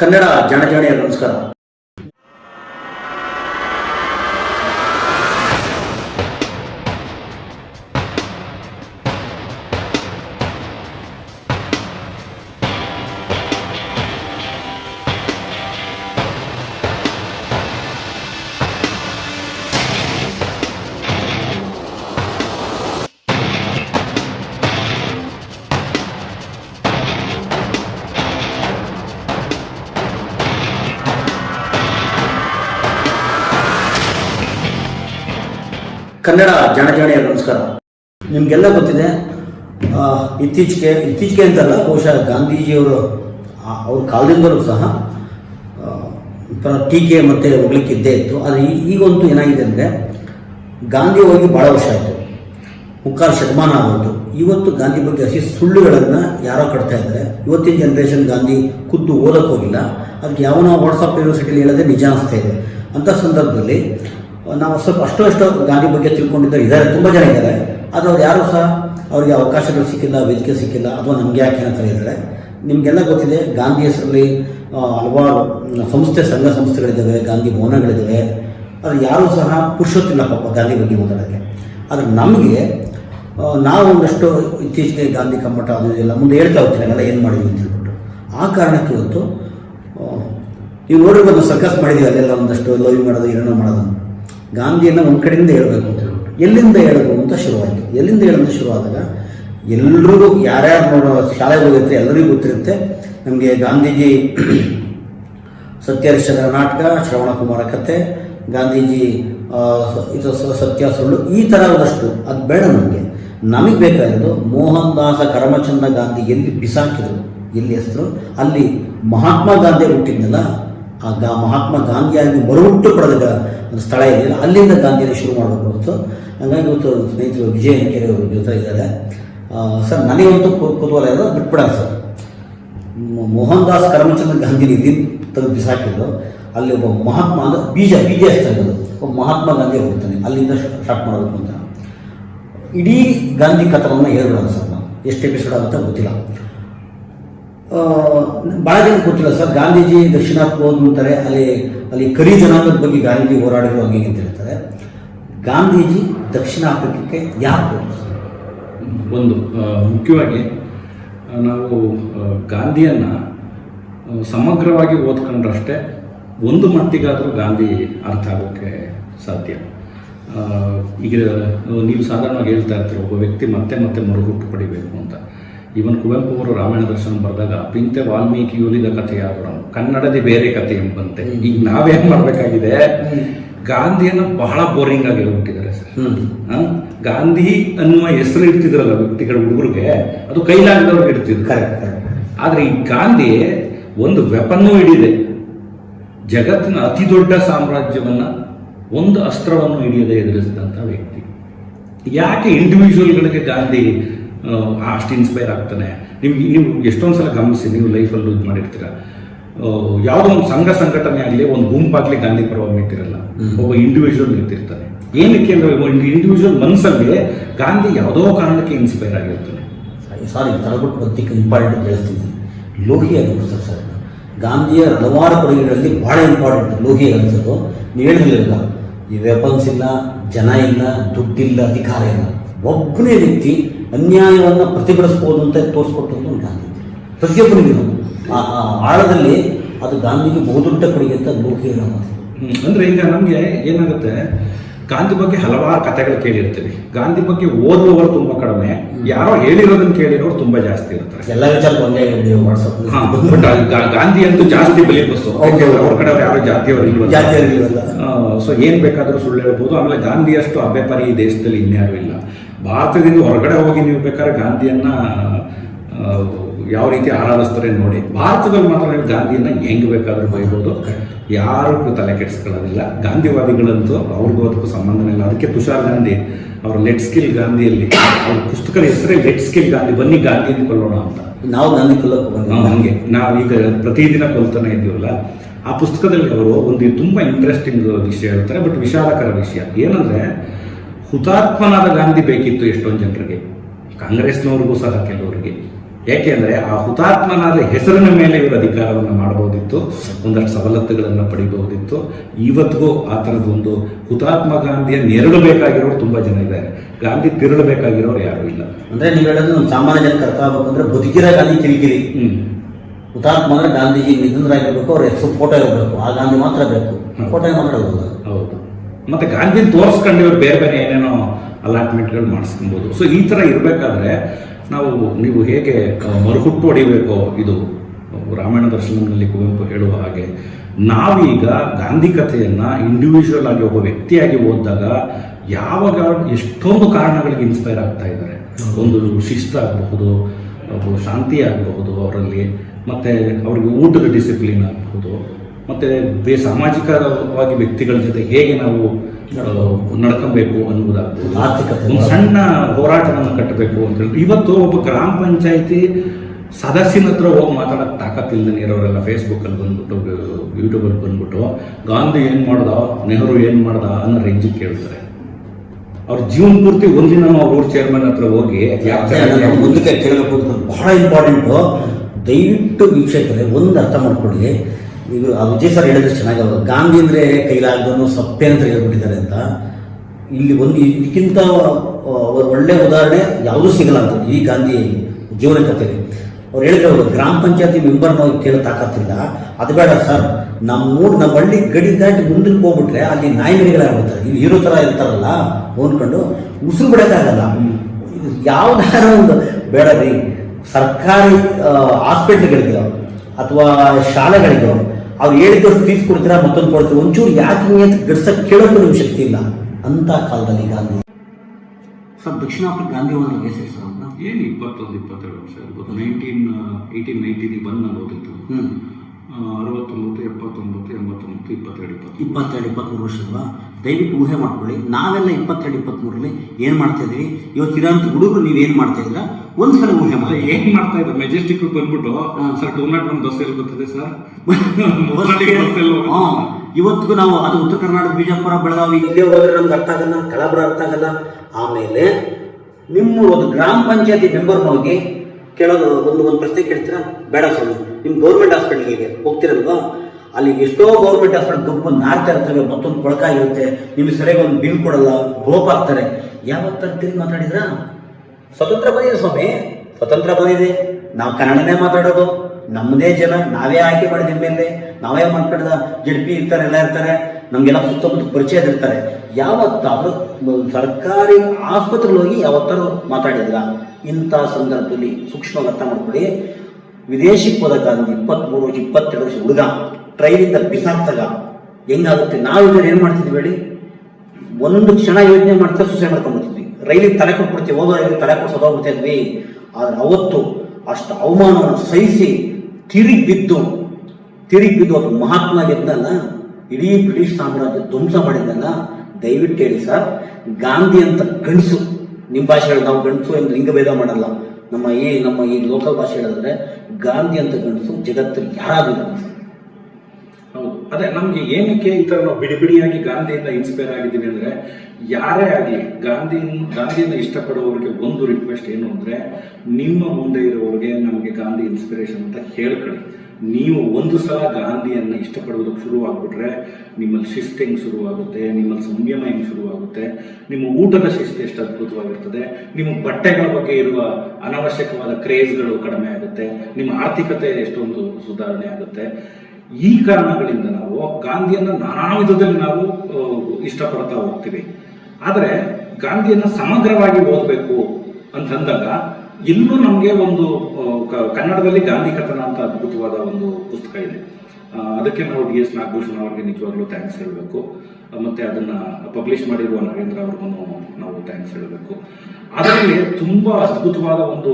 ಕನ್ನಡ ಜಾಣ ಜಾಣಿಯ ನಮಸ್ಕಾರ. ಕನ್ನಡ ಜಾಣ ಜಾಣಿಯ ನಮಸ್ಕಾರ. ನಿಮಗೆಲ್ಲ ಗೊತ್ತಿದೆ ಇತ್ತೀಚೆಗೆ ಇತ್ತೀಚೆಗೆ ಅಂತಲ್ಲ, ಬಹುಶಃ ಗಾಂಧೀಜಿಯವರು ಅವ್ರ ಕಾಲದಿಂದಲೂ ಸಹ ಒಂಥರ ಟೀಕೆ ಮತ್ತೆ ಹೋಗ್ಲಿಕ್ಕೆ ಇದ್ದೇ ಇತ್ತು. ಆದರೆ ಈಗಂತೂ ಏನಾಗಿದೆ ಅಂದರೆ, ಗಾಂಧಿ ಹೋಗಿ ಭಾಳ ವರ್ಷ ಆಯಿತು. ಮುಕ್ಕಾಲು ಶತಮಾನ ಆಗೋದು ಇವತ್ತು ಗಾಂಧಿ ಬಗ್ಗೆ ಹಸಿ ಸುಳ್ಳುಗಳನ್ನು ಯಾರೋ ಕಟ್ತಾ ಇದ್ದಾರೆ. ಇವತ್ತಿನ ಜನ್ರೇಷನ್ ಗಾಂಧಿ ಖುದ್ದು ಓದಕ್ಕೆ ಹೋಗಿಲ್ಲ. ಅದಕ್ಕೆ ಯಾವನೋ ವಾಟ್ಸಪ್ ಯೂನಿವರ್ಸಿಟಿಲಿ ಹೇಳೋದೇ ನಿಜ ಅನಿಸ್ತಾ ಇದೆ. ಅಂಥ ಸಂದರ್ಭದಲ್ಲಿ ನಾವು ಸ್ವಲ್ಪ ಅಷ್ಟು ಅಷ್ಟು ಗಾಂಧಿ ಬಗ್ಗೆ ತಿಳ್ಕೊಂಡಿದ್ದರು ಇದ್ದಾರೆ, ತುಂಬ ಜನ ಇದ್ದಾರೆ. ಆದರೆ ಅವ್ರು ಯಾರೂ ಸಹ ಅವರಿಗೆ ಅವಕಾಶಗಳು ಸಿಕ್ಕಿಲ್ಲ, ವೇದಿಕೆ ಸಿಕ್ಕಿಲ್ಲ, ಅಥವಾ ನಮಗೆ ಯಾಕೆ ಅಂತ ಇದ್ದಾರೆ ನಿಮಗೆಲ್ಲ ಗೊತ್ತಿದೆ, ಗಾಂಧಿ ಹೆಸರಲ್ಲಿ ಹಲವಾರು ಸಂಸ್ಥೆ, ಸಂಘ ಸಂಸ್ಥೆಗಳಿದ್ದಾವೆ, ಗಾಂಧಿ ಭವನಗಳಿದ್ದಾವೆ. ಆದರೆ ಯಾರೂ ಸಹ ಪುರುಷೋತ್ತಿಲ್ಲ ಪಾಪ ಗಾಂಧಿ ಬಗ್ಗೆ ಮಾತಾಡೋಕ್ಕೆ. ಆದರೆ ನಮಗೆ ನಾವು ಒಂದಷ್ಟು ಇತ್ತೀಚೆಗೆ ಗಾಂಧಿ ಕಮ್ಮಟ ಅದು ಇದೆಲ್ಲ ಮುಂದೆ ಹೇಳ್ತಾ ಹೋಗ್ತೀನಿ ಅಲ್ಲ ಏನು ಮಾಡಿದ್ವಿ ಅಂತ ಹೇಳ್ಬಿಟ್ಟು. ಆ ಕಾರಣಕ್ಕೆ ಇವತ್ತು ನೀವು ನೋಡಿರ್ಬೋದು ಸರ್ಕಸ್ ಮಾಡಿದ್ದೀವಿ, ಅಲ್ಲೆಲ್ಲ ಒಂದಷ್ಟು ಲವ್ ಮಾಡೋದು ಏನೋ ಮಾಡೋದು ಗಾಂಧಿಯನ್ನು ಒಂದು ಕಡೆಯಿಂದ ಹೇಳಬೇಕು ಅಂತ ಹೇಳ್ಬಿಟ್ಟು. ಎಲ್ಲಿಂದ ಹೇಳಬೇಕು ಅಂತ ಶುರುವಾಯಿತು. ಎಲ್ಲಿಂದ ಹೇಳೋದು ಶುರುವಾದಾಗ ಎಲ್ಲರಿಗೂ ಯಾರ್ಯಾರು ನೋಡೋ ಶಾಲೆಗೆ ಹೋಗಿರುತ್ತೆ ಎಲ್ಲರಿಗೂ ಗೊತ್ತಿರುತ್ತೆ. ನಮಗೆ ಗಾಂಧೀಜಿ ಸತ್ಯಹರಿಶ್ಚಂದ್ರ ನಾಟಕ, ಶ್ರವಣ ಕುಮಾರ ಕಥೆ, ಗಾಂಧೀಜಿ ಇದು ಸತ್ಯ ಸುಳ್ಳು, ಈ ಥರ ಒಂದಷ್ಟು ಅದು ಬೇಡ ನಮಗೆ. ನಮಗೆ ಬೇಕಾಗಿರೋದು ಮೋಹನ್ ದಾಸ ಕರಮಚಂದ್ರ ಗಾಂಧಿ ಎಲ್ಲಿ ಬಿಸಾಕಿದ್ರು, ಎಲ್ಲಿ ಹೆಸರು? ಅಲ್ಲಿ ಮಹಾತ್ಮ ಗಾಂಧಿ ಹುಟ್ಟಿದ್ನಲ್ಲ ಆ ಗಾ ಮಹಾತ್ಮ ಗಾಂಧಿಯಾಗಿ ಮರುಹುಟ್ಟು ಪಡೆದ ಒಂದು ಸ್ಥಳ ಇದೆಯಲ್ಲ, ಅಲ್ಲಿಂದ ಗಾಂಧಿನ ಶುರು ಮಾಡಬೇಕು ಹೊರತು ಹಾಗಾಗಿ ಇವತ್ತು ಸ್ನೇಹಿತರು ವಿಜಯ ಕೆರೆ ಅವರು ಜೊತೆ ಇದ್ದಾರೆ. ಸರ್, ನನಗಂತೂ ಕುತೂಹಲ ಇರೋದು ಬಿಟ್ಬಿಡೋಣ ಸರ್. ಮೋಹನ್ ದಾಸ್ ಕರಮಚಂದ್ರ ಗಾಂಧಿನ ಇಲ್ಲಿ ತೆಗೆದು ಬಿಸಾಕಿದ್ರು. ಅಲ್ಲಿ ಒಬ್ಬ ಮಹಾತ್ಮ ಅಂದ್ರೆ ಬೀಜ ಬೀಜ ಹೆಸ್ತಾಗ ಒಬ್ಬ ಮಹಾತ್ಮ ಗಾಂಧಿ ಹೋಗ್ತಾನೆ ಅಲ್ಲಿಂದ ಸ್ಟಾರ್ಟ್ ಮಾಡಬೇಕು ಅಂತ ಇಡೀ ಗಾಂಧಿ ಕಥನವನ್ನು ಹೇಳ್ಬಿಡೋಣ ಸರ್ ನಾವು. ಎಷ್ಟು ಎಪಿಸೋಡ್ ಆಗುತ್ತೆ ಗೊತ್ತಿಲ್ಲ. ಭಾಳ ಜನ ಗೊತ್ತಿಲ್ಲ ಸರ್. ಗಾಂಧೀಜಿ ದಕ್ಷಿಣಾಫ್ರಿಕ ಹೋದ್ರು ಅಂತಾರೆ. ಅಲ್ಲಿ ಅಲ್ಲಿ ಕರಿ ಜನಾಂಗದ ಬಗ್ಗೆ ಗಾಂಧೀಜಿ ಹೋರಾಡಿದ್ರು ಹಂಗೆ ಅಂತ ಹೇಳ್ತಾರೆ. ಗಾಂಧೀಜಿ ದಕ್ಷಿಣ ಆಫ್ರಿಕಕ್ಕೆ ಯಾಕೆ ಒಂದು ಮುಖ್ಯವಾಗಿ ನಾವು ಗಾಂಧಿಯನ್ನು ಸಮಗ್ರವಾಗಿ ಓದ್ಕೊಂಡ್ರಷ್ಟೇ ಒಂದು ಮಟ್ಟಿಗಾದರೂ ಗಾಂಧಿ ಅರ್ಥ ಆಗೋಕ್ಕೆ ಸಾಧ್ಯ. ಈಗ ನೀವು ಸಾಧಾರಣವಾಗಿ ಹೇಳ್ತಾ ಇರ್ತೀರ, ಒಬ್ಬ ವ್ಯಕ್ತಿ ಮತ್ತೆ ಮತ್ತೆ ಮರುಹುಟ್ಟು ಪಡಿಬೇಕು ಅಂತ. ಇವನ್ ಕುವೆಂಪು ಅವರು ರಾಮಾಯಣ ದರ್ಶನ ಬರೆದಾಗ ಪಿಂತೆ ವಾಲ್ಮೀಕಿ ಯೋಲಿದ ಕಥೆ ಕನ್ನಡದಿ ಕನ್ನಡದೇ ಬೇರೆ ಕಥೆ ಎಂಬಂತೆ ಈಗ ನಾವೇನ್ ಮಾಡಬೇಕಾಗಿದೆ? ಗಾಂಧಿಯನ್ನು ಬಹಳ ಬೋರಿಂಗ್ ಆಗಿ ಹೇಳ್ಬಿಟ್ಟಿದ್ದಾರೆ ಸರ್. ಗಾಂಧಿ ಅನ್ನುವ ಹೆಸರು ಇಡ್ತಿದ್ರಲ್ಲ ವ್ಯಕ್ತಿಗಳ ಹುಡುಗರಿಗೆ ಅದು ಕೈಲಾಗದವ್ರಿಗೆ ಇಡ್ತಿದ್ರು. ಕರೆಕ್ಟ್ ಆದ್ರೆ ಈ ಗಾಂಧಿ ಒಂದು ವೆಪನ್ನು ಹಿಡಿದೆ. ಜಗತ್ತಿನ ಅತಿ ದೊಡ್ಡ ಸಾಮ್ರಾಜ್ಯವನ್ನ ಒಂದು ಅಸ್ತ್ರವನ್ನು ಹಿಡಿಯದೆ ಎದುರಿಸಿದಂಥ ವ್ಯಕ್ತಿ. ಯಾಕೆ ಇಂಡಿವಿಜುವಲ್ಗಳಿಗೆ ಗಾಂಧಿ ಅಷ್ಟು ಇನ್ಸ್ಪೈರ್ ಆಗ್ತಾನೆ. ನಿಮ್ಗೆ ನೀವು ಎಷ್ಟೊಂದು ಸಲ ಗಮನಿಸಿ ನೀವು ಲೈಫಲ್ಲಿ ಇದು ಮಾಡಿರ್ತೀರ. ಯಾವುದೋ ಒಂದು ಸಂಘ ಸಂಘಟನೆ ಆಗಲಿ ಒಂದು ಗುಂಪಾಗಲಿ ಗಾಂಧಿ ಪರವಾಗಿ ನಿಂತಿರಲ್ಲ ಒಬ್ಬ ಇಂಡಿವಿಜುವಲ್ ನಿಂತಿರ್ತಾನೆ. ಏನಕ್ಕೆ ಅಂದರೆ ಒಂದು ಇಂಡಿವಿಜುವಲ್ ಮನಸ್ಸಲ್ಲಿ ಗಾಂಧಿ ಯಾವುದೋ ಕಾರಣಕ್ಕೆ ಇನ್ಸ್ಪೈರ್ ಆಗಿರ್ತಾನೆ. ಸಾರಿ ತಲೆಬಿಟ್ಟು ಬತ್ತಿಕ್ಕೆ ಇಂಪಾರ್ಟೆಂಟ್ ತಿಳಿಸ್ತೀನಿ ಲೋಹಿ ಆಗಿರ್ತಾರೆ ಸರ್. ಗಾಂಧಿಯ ಹಲವಾರು ಕೊಡುಗೆಗಳಲ್ಲಿ ಭಾಳ ಇಂಪಾರ್ಟೆಂಟ್ ಲೋಹಿ ಅನಿಸೋದು ನೀವು ಹೇಳಿರಲಿಲ್ಲ ಈ ವೆಪನ್ಸ್ ಇಲ್ಲ ಜನ ಇಲ್ಲ ದುಡ್ಡಿಲ್ಲ ಅಧಿಕಾರ ಇಲ್ಲ. ಒಬ್ಬನೇ ವ್ಯಕ್ತಿ ಅನ್ಯಾಯವನ್ನು ಪ್ರತಿಭಟಿಸ್ಬೋದು ಅಂತ ತೋರಿಸ್ಕೊಟ್ಟದ್ದು ಗಾಂಧಿ ಪ್ರತಿಯೊಬ್ಬರಿಗೂ ಆ ಆಳದಲ್ಲಿ ಅದು ಗಾಂಧಿಗೆ ಬಹುದೊಡ್ಡ ಕೊಡುಗೆ ಅಂತ ಲೋಹಿ ಅಂದರೆ ಈಗ ನಮಗೆ ಏನಾಗುತ್ತೆ ಗಾಂಧಿ ಬಗ್ಗೆ ಹಲವಾರು ಕಥೆಗಳು ಕೇಳಿರ್ತೀವಿ. ಗಾಂಧಿ ಬಗ್ಗೆ ಓದುವವರು ತುಂಬ ಕಡಿಮೆ. ಯಾರೋ ಹೇಳಿರೋದನ್ನ ಕೇಳಿರೋರು ತುಂಬ ಜಾಸ್ತಿ ಇರ್ತಾರೆ. ಎಲ್ಲ ವಿಚಾರ ಗಾಂಧಿ ಅಂತೂ ಜಾಸ್ತಿ ಬೆಲೆ ಬಸ್ಸು. ಅವ್ರ ಕಡೆ ಅವ್ರು ಯಾರೋ ಜಾತಿಯವರು ಇಲ್ವಲ್ಲ. ಸೊ ಏನು ಬೇಕಾದರೂ ಸುಳ್ಳು ಹೇಳ್ಬೋದು. ಆಮೇಲೆ ಗಾಂಧಿಯಷ್ಟು ಅಭ್ಯಪಾರಿ ಈ ದೇಶದಲ್ಲಿ ಇನ್ಯಾರು ಇಲ್ಲ. ಭಾರತದಿಂದ ಹೊರಗಡೆ ಹೋಗಿ ನೀವು ಬೇಕಾದ್ರೆ ಗಾಂಧಿಯನ್ನ ಯಾವ ರೀತಿ ಆರಾಧಿಸ್ತಾರೆ ನೋಡಿ. ಭಾರತದಲ್ಲಿ ಮಾತ್ರ ನೀವು ಗಾಂಧಿಯನ್ನ ಹೆಂಗ್ ಬೇಕಾದ್ರೂ ಬೈಬೋದು ಯಾರಿಗೂ ತಲೆ ಕೆಡಿಸ್ಕೊಳ್ಳೋದಿಲ್ಲ. ಗಾಂಧಿವಾದಿಗಳಂತೂ ಅವ್ರಿಗೂ ಅದಕ್ಕೂ ಸಂಬಂಧನೇ ಇಲ್ಲ. ಅದಕ್ಕೆ ತುಷಾರ್ ಗಾಂಧಿ ಅವರು ಲೆಟ್ ಸ್ಕಿಲ್ ಗಾಂಧಿಯಲ್ಲಿ ಅವ್ರ ಪುಸ್ತಕದ ಹೆಸರೇ ಲೆಟ್ ಸ್ಕಿಲ್ ಗಾಂಧಿ ಬನ್ನಿ ಗಾಂಧಿಯನ್ನು ಕೊಲ್ಲೋಣ ಅಂತ. ನಾವು ಗಾಂಧಿ ಕೊಲ್ಲೋಕೆ ಹಂಗೆ. ನಾವು ಈಗ ಪ್ರತಿದಿನ ಕೊಲ್ತಾನೆ ಇದ್ದೀವಲ್ಲ ಆ ಪುಸ್ತಕದಲ್ಲಿ ಅವರು ಒಂದು ತುಂಬಾ ಇಂಟ್ರೆಸ್ಟಿಂಗ್ ವಿಷಯ ಹೇಳ್ತಾರೆ ಬಟ್ ವಿಷಾದಕರ ವಿಷಯ. ಏನಂದ್ರೆ ಹುತಾತ್ಮನಾದ ಗಾಂಧಿ ಬೇಕಿತ್ತು ಎಷ್ಟೊಂದು ಜನರಿಗೆ. ಕಾಂಗ್ರೆಸ್ನವ್ರಿಗೂ ಸಹ ಕೆಲವರಿಗೆ. ಯಾಕೆಂದ್ರೆ ಆ ಹುತಾತ್ಮನಾದ ಹೆಸರಿನ ಮೇಲೆ ಇವರು ಅಧಿಕಾರವನ್ನು ಮಾಡಬಹುದಿತ್ತು ಒಂದಷ್ಟು ಸವಲತ್ತುಗಳನ್ನು ಪಡಿಬಹುದಿತ್ತು. ಇವತ್ತಿಗೂ ಆ ಥರದೊಂದು ಹುತಾತ್ಮ ಗಾಂಧಿಯ ನೆರಳಬೇಕಾಗಿರೋರು ತುಂಬ ಜನ ಇದ್ದಾರೆ. ಗಾಂಧಿ ತಿರುಳಬೇಕಾಗಿರೋರು ಯಾರು ಇಲ್ಲ. ಅಂದರೆ ನೀವು ಹೇಳೋದು ನಮ್ಮ ಸಾಮಾನ್ಯ ಜನಕ್ಕೆ ಅರ್ಥ ಆಗ್ಬೇಕು ಅಂದ್ರೆ ಬದುಕಿರೋ ಗಾಂಧಿ ಕಿರಿಕಿರಿ. ಹುತಾತ್ಮ ಅಂದರೆ ಗಾಂಧೀಜಿ ನಿಧನರಾಗಿರ್ಬೇಕು ಅವ್ರ ಹೆಸರು ಫೋಟೋ ಇರಬೇಕು. ಆ ಗಾಂಧಿ ಮಾತ್ರ ಬೇಕು. ಫೋಟೋ ಮಾತ್ರ ಹೌದು. ಮತ್ತೆ ಗಾಂಧಿ ತೋರಿಸ್ಕೊಂಡು ಇವ್ರು ಬೇರೆ ಬೇರೆ ಏನೇನೋ ಅಲಾಟ್ಮೆಂಟ್ಗಳು ಮಾಡಿಸ್ಕೊಬೋದು. ಸೊ ಈ ಥರ ಇರಬೇಕಾದ್ರೆ ನಾವು ನೀವು ಹೇಗೆ ಮರುಹುಟ್ಟು ಹೊಡಿಬೇಕೋ ಇದು ರಾಮಾಯಣ ದರ್ಶನದಲ್ಲಿ ಕುವೆಂಪು ಹೇಳುವ ಹಾಗೆ ನಾವೀಗ ಗಾಂಧಿ ಕಥೆಯನ್ನು ಇಂಡಿವಿಜುವಲ್ ಆಗಿ ಒಬ್ಬ ವ್ಯಕ್ತಿಯಾಗಿ ಓದಿದಾಗ ಯಾವಾಗ ಎಷ್ಟೊಂದು ಕಾರಣಗಳಿಗೆ ಇನ್ಸ್ಪೈರ್ ಆಗ್ತಾ ಇದ್ದಾರೆ. ಒಂದು ಶಿಸ್ತಾಗಬಹುದು ಶಾಂತಿ ಆಗಬಹುದು ಅವರಲ್ಲಿ ಮತ್ತು ಅವ್ರಿಗೆ ಊಟದ ಡಿಸಿಪ್ಲಿನ್ ಆಗಬಹುದು. ಮತ್ತೆ ಬೇ ಸಾಮಾಜಿಕವಾಗಿ ವ್ಯಕ್ತಿಗಳ ಜೊತೆ ಹೇಗೆ ನಾವು ನಡ್ಕೊಬೇಕು ಅನ್ನುವುದಾಗ್ಬೋದು. ಆರ್ಥಿಕತೆ ಒಂದು ಸಣ್ಣ ಹೋರಾಟವನ್ನು ಕಟ್ಟಬೇಕು ಅಂತ ಹೇಳಿ ಇವತ್ತು ಒಬ್ಬ ಗ್ರಾಮ ಪಂಚಾಯಿತಿ ಸದಸ್ಯನ ಹತ್ರ ಹೋಗಿ ಮಾತಾಡೋಕ್ಕೆ ತಾಕತ್ತಿಲ್ಲದೆ ಇರೋರೆಲ್ಲ ಫೇಸ್ಬುಕ್ಕಲ್ಲಿ ಬಂದ್ಬಿಟ್ಟು ಯೂಟ್ಯೂಬಲ್ಲಿ ಬಂದ್ಬಿಟ್ಟು ಗಾಂಧಿ ಏನು ಮಾಡ್ದ ನೆಹರು ಏನು ಮಾಡ್ದ ಅನ್ನೋ ರೇಂಜಿಗೆ ಕೇಳ್ತಾರೆ. ಅವ್ರ ಜೀವನ ಪೂರ್ತಿ ಒಂದಿನ ಅವ್ರ ಊರ್ ಚೇರ್ಮನ್ ಹತ್ರ ಹೋಗಿ ಮುಂದಕ್ಕೆ ಕೇಳಬೇಕು ಬಹಳ ಇಂಪಾರ್ಟೆಂಟು ದಯವಿಟ್ಟು ವೀಕ್ಷಕರೇ ಒಂದು ಅರ್ಥ ಮಾಡ್ಕೊಳ್ಳಿ. ಈಗ ವಿಜಯ್ ಸರ್ ಹೇಳಿದ್ರೆ ಚೆನ್ನಾಗಿ ಅವರು ಗಾಂಧಿ ಅಂದರೆ ಕೈಲಾಗ್ದನು ಸಪ್ಪೆ ಅಂತ ಹೇಳ್ಬಿಟ್ಟಿದ್ದಾರೆ ಅಂತ. ಇಲ್ಲಿ ಒಂದು ಇದಕ್ಕಿಂತ ಒಳ್ಳೆ ಉದಾಹರಣೆ ಯಾವುದೂ ಸಿಗಲ್ಲ ಅಂತ ಈ ಗಾಂಧಿ ಜೀವನ ಕಥೆಯಲ್ಲಿ ಅವ್ರು ಹೇಳಿದ್ರೆ, ಅವರು ಗ್ರಾಮ ಪಂಚಾಯತಿ ನಾವು ಕೇಳೋ ತಾಕತ್ತಿಲ್ಲ. ಅದು ಬೇಡ ಸರ್. ನಮ್ಮೂರು ನಮ್ಮ ಹಳ್ಳಿ ಗಡಿ ದಾಟಿ ಮುಂದಕ್ಕೆ ಹೋಗ್ಬಿಟ್ರೆ ಅಲ್ಲಿ ನಾಯಿ ಇಲ್ಲಿ ಹೀರೋ ಥರ ಇರ್ತಾರಲ್ಲ ಹೋಗ್ಕೊಂಡು ಉಸಿರು ಬಿಡೋಕ್ಕಾಗಲ್ಲ. ಯಾವ್ದಾರ ಒಂದು ಬೇಡ ರೀ. ಸರ್ಕಾರಿ ಹಾಸ್ಪಿಟ್ಲ್ಗಳಿದೆಯೋ ಅಥವಾ ಶಾಲೆಗಳಿಗೆ ಅವ್ರು ಹೇಳಿದಷ್ಟು ಫೀಸ್ ಕೊಡ್ತೀರಾ ಮತ್ತೊಂದು ಕೊಡ್ತೀರಾ ಒಂಚೂರು ಯಾಕೆ ಹಿಂಗೆ ಅಂತ ಗಡ್ಸಕ್ಕೆ ಕೇಳೋಕ್ಕೂ ನಿಮ್ಗೆ ಶಕ್ತಿ ಇಲ್ಲ. ಅಂತ ಕಾಲದಲ್ಲಿ ಗಾಂಧಿ. ಸರ್ ದಕ್ಷಿಣ ಆಫ್ರಿಕಾ ಗಾಂಧಿ ಅವರಿಗೆ ಹೆಸರು ಸರ್ ಏನು ಇಪ್ಪತ್ತೊಂದು ಇಪ್ಪತ್ತೆರಡು ವರ್ಷ? ಇರ್ಬೋದು ನೈನ್ಟೀನ್ ಏಯ್ಟೀನ್ ನೈನ್ಟೀನಿಗೆ ಬಂದು ನಾನು ಓದಿದ್ದು ಇಪ್ಪತ್ತೆರಡು ಇಪ್ಪತ್ತು ಇಪ್ಪತ್ತೆರಡು ಇಪ್ಪತ್ತ್ಮೂರು ವರ್ಷ ಅಲ್ವಾ ದಯವಿಟ್ಟು ಊಹೆ ಮಾಡ್ಕೊಳ್ಳಿ. ನಾವೆಲ್ಲ ಇಪ್ಪತ್ತೆರಡು ಇಪ್ಪತ್ತ್ಮೂರರಲ್ಲಿ ಏನು ಮಾಡ್ತಾ ಇದ್ವಿ ಇವತ್ತು ಇರೋಂಥ ಹುಡುಗರು ನೀವೇನು ಮಾಡ್ತಾ ಇದ್ದೀರಾ? ಒಂದು ಸಲ ಊಹೆ ಮಾಡಿ ಏನು ಮಾಡ್ತಾ ಇದ್ದಾರೆ? ಮೆಜೆಸ್ಟಿಕ್ ಬಂದ್ಬಿಟ್ಟು. Sir two not one bus ಎಲ್ಲಿ ಬರ್ತದೆ ಸರ್? ಹಾಂ. ಇವತ್ತಿಗೂ ನಾವು ಅದು ಉತ್ತರ ಕರ್ನಾಟಕ ಬಿಜಾಪುರ ಬೆಳಗಾವಿ ಇಲ್ಲೇ ಹೋದ್ರೆ ನಮ್ಗೆ ಅರ್ಥ ಆಗಲ್ಲ ಕಲಬುರ ಅರ್ಥ ಆಗಲ್ಲ. ಆಮೇಲೆ ನಿಮ್ಮ ಒಂದು ಗ್ರಾಮ ಪಂಚಾಯತಿ ಮೆಂಬರ್ ಹೋಗಿ ಕೇಳೋದು ಒಂದು ಒಂದು ಪ್ರಶ್ನೆ ಕೇಳ್ತೀರಾ? ಬೇಡ ಸ್ವಾಮಿ. ನಿಮ್ಮ ಗೌರ್ಮೆಂಟ್ ಹಾಸ್ಪಿಟ್ಲಿಗೆ ಹೋಗ್ತಿರಲ್ವಾ? ಅಲ್ಲಿ ಎಷ್ಟೋ ಗೌರ್ಮೆಂಟ್ ಹಾಸ್ಪಿಟಲ್ ದುಡ್ಡು ನಾರ್ತಾ ಇರ್ತವೆ, ಮತ್ತೊಂದು ಕೊಳಕಾಗಿರುತ್ತೆ ನಿಮಗೆ ಸರಿಯಾಗಿ ಒಂದು ಬಿಲ್ ಕೊಡಲ್ಲ ರೋಪ್ ಆಗ್ತಾರೆ ಯಾವತ್ತ ತಿರುಗಿ ಮಾತಾಡಿದ್ರ? ಸ್ವತಂತ್ರ ಬಂದಿದೆ ಸ್ವಾಮಿ, ಸ್ವತಂತ್ರ ಬಂದಿದೆ. ನಾವು ಕನ್ನಡನೇ ಮಾತಾಡೋದು, ನಮ್ಮದೇ ಜನ, ನಾವೇ ಆಯ್ಕೆ ಮಾಡಿದ ಮೇಲೆ. ನಾವೇ ಮಾತಾಡಿದ ಜಡ್ ಪಿ ಇರ್ತಾರೆ, ಎಲ್ಲ ಇರ್ತಾರೆ, ನಮಗೆಲ್ಲ ಸುತ್ತಮುತ್ತ ಪರಿಚಯ ಇರ್ತಾರೆ. ಯಾವತ್ತಾದ್ರೂ ಸರ್ಕಾರಿ ಆಸ್ಪತ್ರೆಗೆ ಹೋಗಿ ಯಾವತ್ತಾರು ಮಾತಾಡಿದ್ರ? ಇಂಥ ಸಂದರ್ಭದಲ್ಲಿ ಸೂಕ್ಷ್ಮವಾಗಿ ಅರ್ಥ ಮಾಡ್ಕೊಳ್ಳಿ. ವಿದೇಶಕ್ಕೆ ಹೋದ ಇಪ್ಪತ್ತ್ ಇಪ್ಪತ್ತ್ಮೂರು ವರ್ಷ ಇಪ್ಪತ್ತೆರಡು ವರ್ಷ ಹುಡುಗ. ಟ್ರೈನಿಂದ ಬಿಸಾಕ್ತಾಗ ಹೆಂಗಾಗುತ್ತೆ? ನಾವು ಇದ್ರೆ ಏನು ಮಾಡ್ತಿದ್ವಿ ಹೇಳಿ? ಒಂದು ಕ್ಷಣ ಯೋಚನೆ ಮಾಡ್ತಾ ಸುಸೈಡ್ ಮಾಡ್ಕೊಂಡ್ಬಿಡ್ತಿದ್ವಿ. ರೈಲಿಗೆ ತಲೆ ಕೊಟ್ಬಿಡ್ತೀವಿ ಹೋಗೋ ರೈಲಿಗೆ ತಲೆ ಕೊಟ್ಟು ಸದೋಗ್ಬಿಡ್ತಾ ಇದ್ವಿ. ಆದ್ರೆ ಅವತ್ತು ಅಷ್ಟು ಅವಮಾನವನ್ನು ಸಹಿಸಿ ತಿರುಗಿ ಬಿದ್ದು ತಿರುಗಿ ಬಿದ್ದು ಅದು ಮಹಾತ್ಮ ಗೆದ್ದಲ್ಲ ಇಡೀ ಬ್ರಿಟಿಷ್ ಸಾಮ್ರಾಜ್ಯ ಧ್ವಂಸ ಮಾಡಿದ್ದಲ್ಲ, ದಯವಿಟ್ಟು ಹೇಳಿ ಸರ್, ಗಾಂಧಿ ಅಂತ ಗಂಡಸು ನಿಮ್ಮ ಭಾಷೆ ನಾವು ಗಂಡಸು ಎಂದು ಲಿಂಗಭೇದ ಮಾಡಲ್ಲ. ನಮ್ಮ ಈ ನಮ್ಮ ಈ ಲೋಕಲ್ ಭಾಷೆ ಹೇಳಿದ್ರೆ ಗಾಂಧಿ ಅಂತ ಗಂಡಸು ಜಗತ್ತಿಗೆ ಹೌದು ಅದೇ, ನಮ್ಗೆ ಏನಕ್ಕೆ ಈ ತರ ನಾವು ಬಿಡಿ ಬಿಡಿಯಾಗಿ ಗಾಂಧಿಯಿಂದ ಇನ್ಸ್ಪೈರ್ ಆಗಿದ್ದೀವಿ ಅಂದ್ರೆ, ಯಾರೇ ಆಗಲಿ, ಗಾಂಧಿ ಗಾಂಧಿಯನ್ನ ಇಷ್ಟಪಡುವವರಿಗೆ ಒಂದು ರಿಕ್ವೆಸ್ಟ್ ಏನು ಅಂದ್ರೆ, ನಿಮ್ಮ ಮುಂದೆ ಇರೋರಿಗೆ ನಮಗೆ ಗಾಂಧಿ ಇನ್ಸ್ಪಿರೇಷನ್ ಅಂತ ಹೇಳ್ಕೊಳ್ಳಿ. ನೀವು ಒಂದು ಸಲ ಗಾಂಧಿಯನ್ನ ಇಷ್ಟಪಡುವುದಕ್ಕೆ ಶುರುವಾಗ್ಬಿಟ್ರೆ, ನಿಮ್ಮಲ್ಲಿ ಶಿಸ್ತು ಹೆಂಗ್ ಶುರುವಾಗುತ್ತೆ, ನಿಮ್ಮಲ್ಲಿ ಸಂಯಮ ಹೆಂಗ್ ಶುರುವಾಗುತ್ತೆ, ನಿಮ್ಮ ಊಟದ ಶಿಸ್ತು ಎಷ್ಟು ಅದ್ಭುತವಾಗಿರ್ತದೆ, ನಿಮ್ಮ ಬಟ್ಟೆಗಳ ಬಗ್ಗೆ ಇರುವ ಅನವಶ್ಯಕವಾದ ಕ್ರೇಜ್ಗಳು ಕಡಿಮೆ ಆಗುತ್ತೆ, ನಿಮ್ಮ ಆರ್ಥಿಕತೆ ಎಷ್ಟೊಂದು ಸುಧಾರಣೆ ಆಗುತ್ತೆ ಈ ಕಾರಣಗಳಿಂದ ನಾವು ಗಾಂಧಿಯನ್ನ ನಾನಾ ವಿಧದಲ್ಲಿ ನಾವು ಇಷ್ಟಪಡ್ತಾ ಹೋಗ್ತೀವಿ. ಆದರೆ ಗಾಂಧಿಯನ್ನ ಸಮಗ್ರವಾಗಿ ಓದಬೇಕು ಅಂತಂದಾಗ ಇಲ್ಲೂ ನಮಗೆ ಒಂದು ಕನ್ನಡದಲ್ಲಿ ಗಾಂಧಿ ಕಥನ ಅಂತ ಅದ್ಭುತವಾದ ಒಂದು ಪುಸ್ತಕ ಇದೆ. ಅದಕ್ಕೆ ನಾವು ಡಿ ಎಸ್ ನಾಗಭೂಷಣ ಅವರಿಗೆ ನಿಜವಾಗ್ಲೂ ಥ್ಯಾಂಕ್ಸ್ ಹೇಳಬೇಕು. ಮತ್ತೆ ಅದನ್ನ ಪಬ್ಲಿಷ್ ಮಾಡಿರುವ ನರೇಂದ್ರ ಅವ್ರಿಗೂ ನಾವು ಥ್ಯಾಂಕ್ಸ್ ಹೇಳಬೇಕು. ಅದರಲ್ಲಿ ತುಂಬಾ ಅದ್ಭುತವಾದ ಒಂದು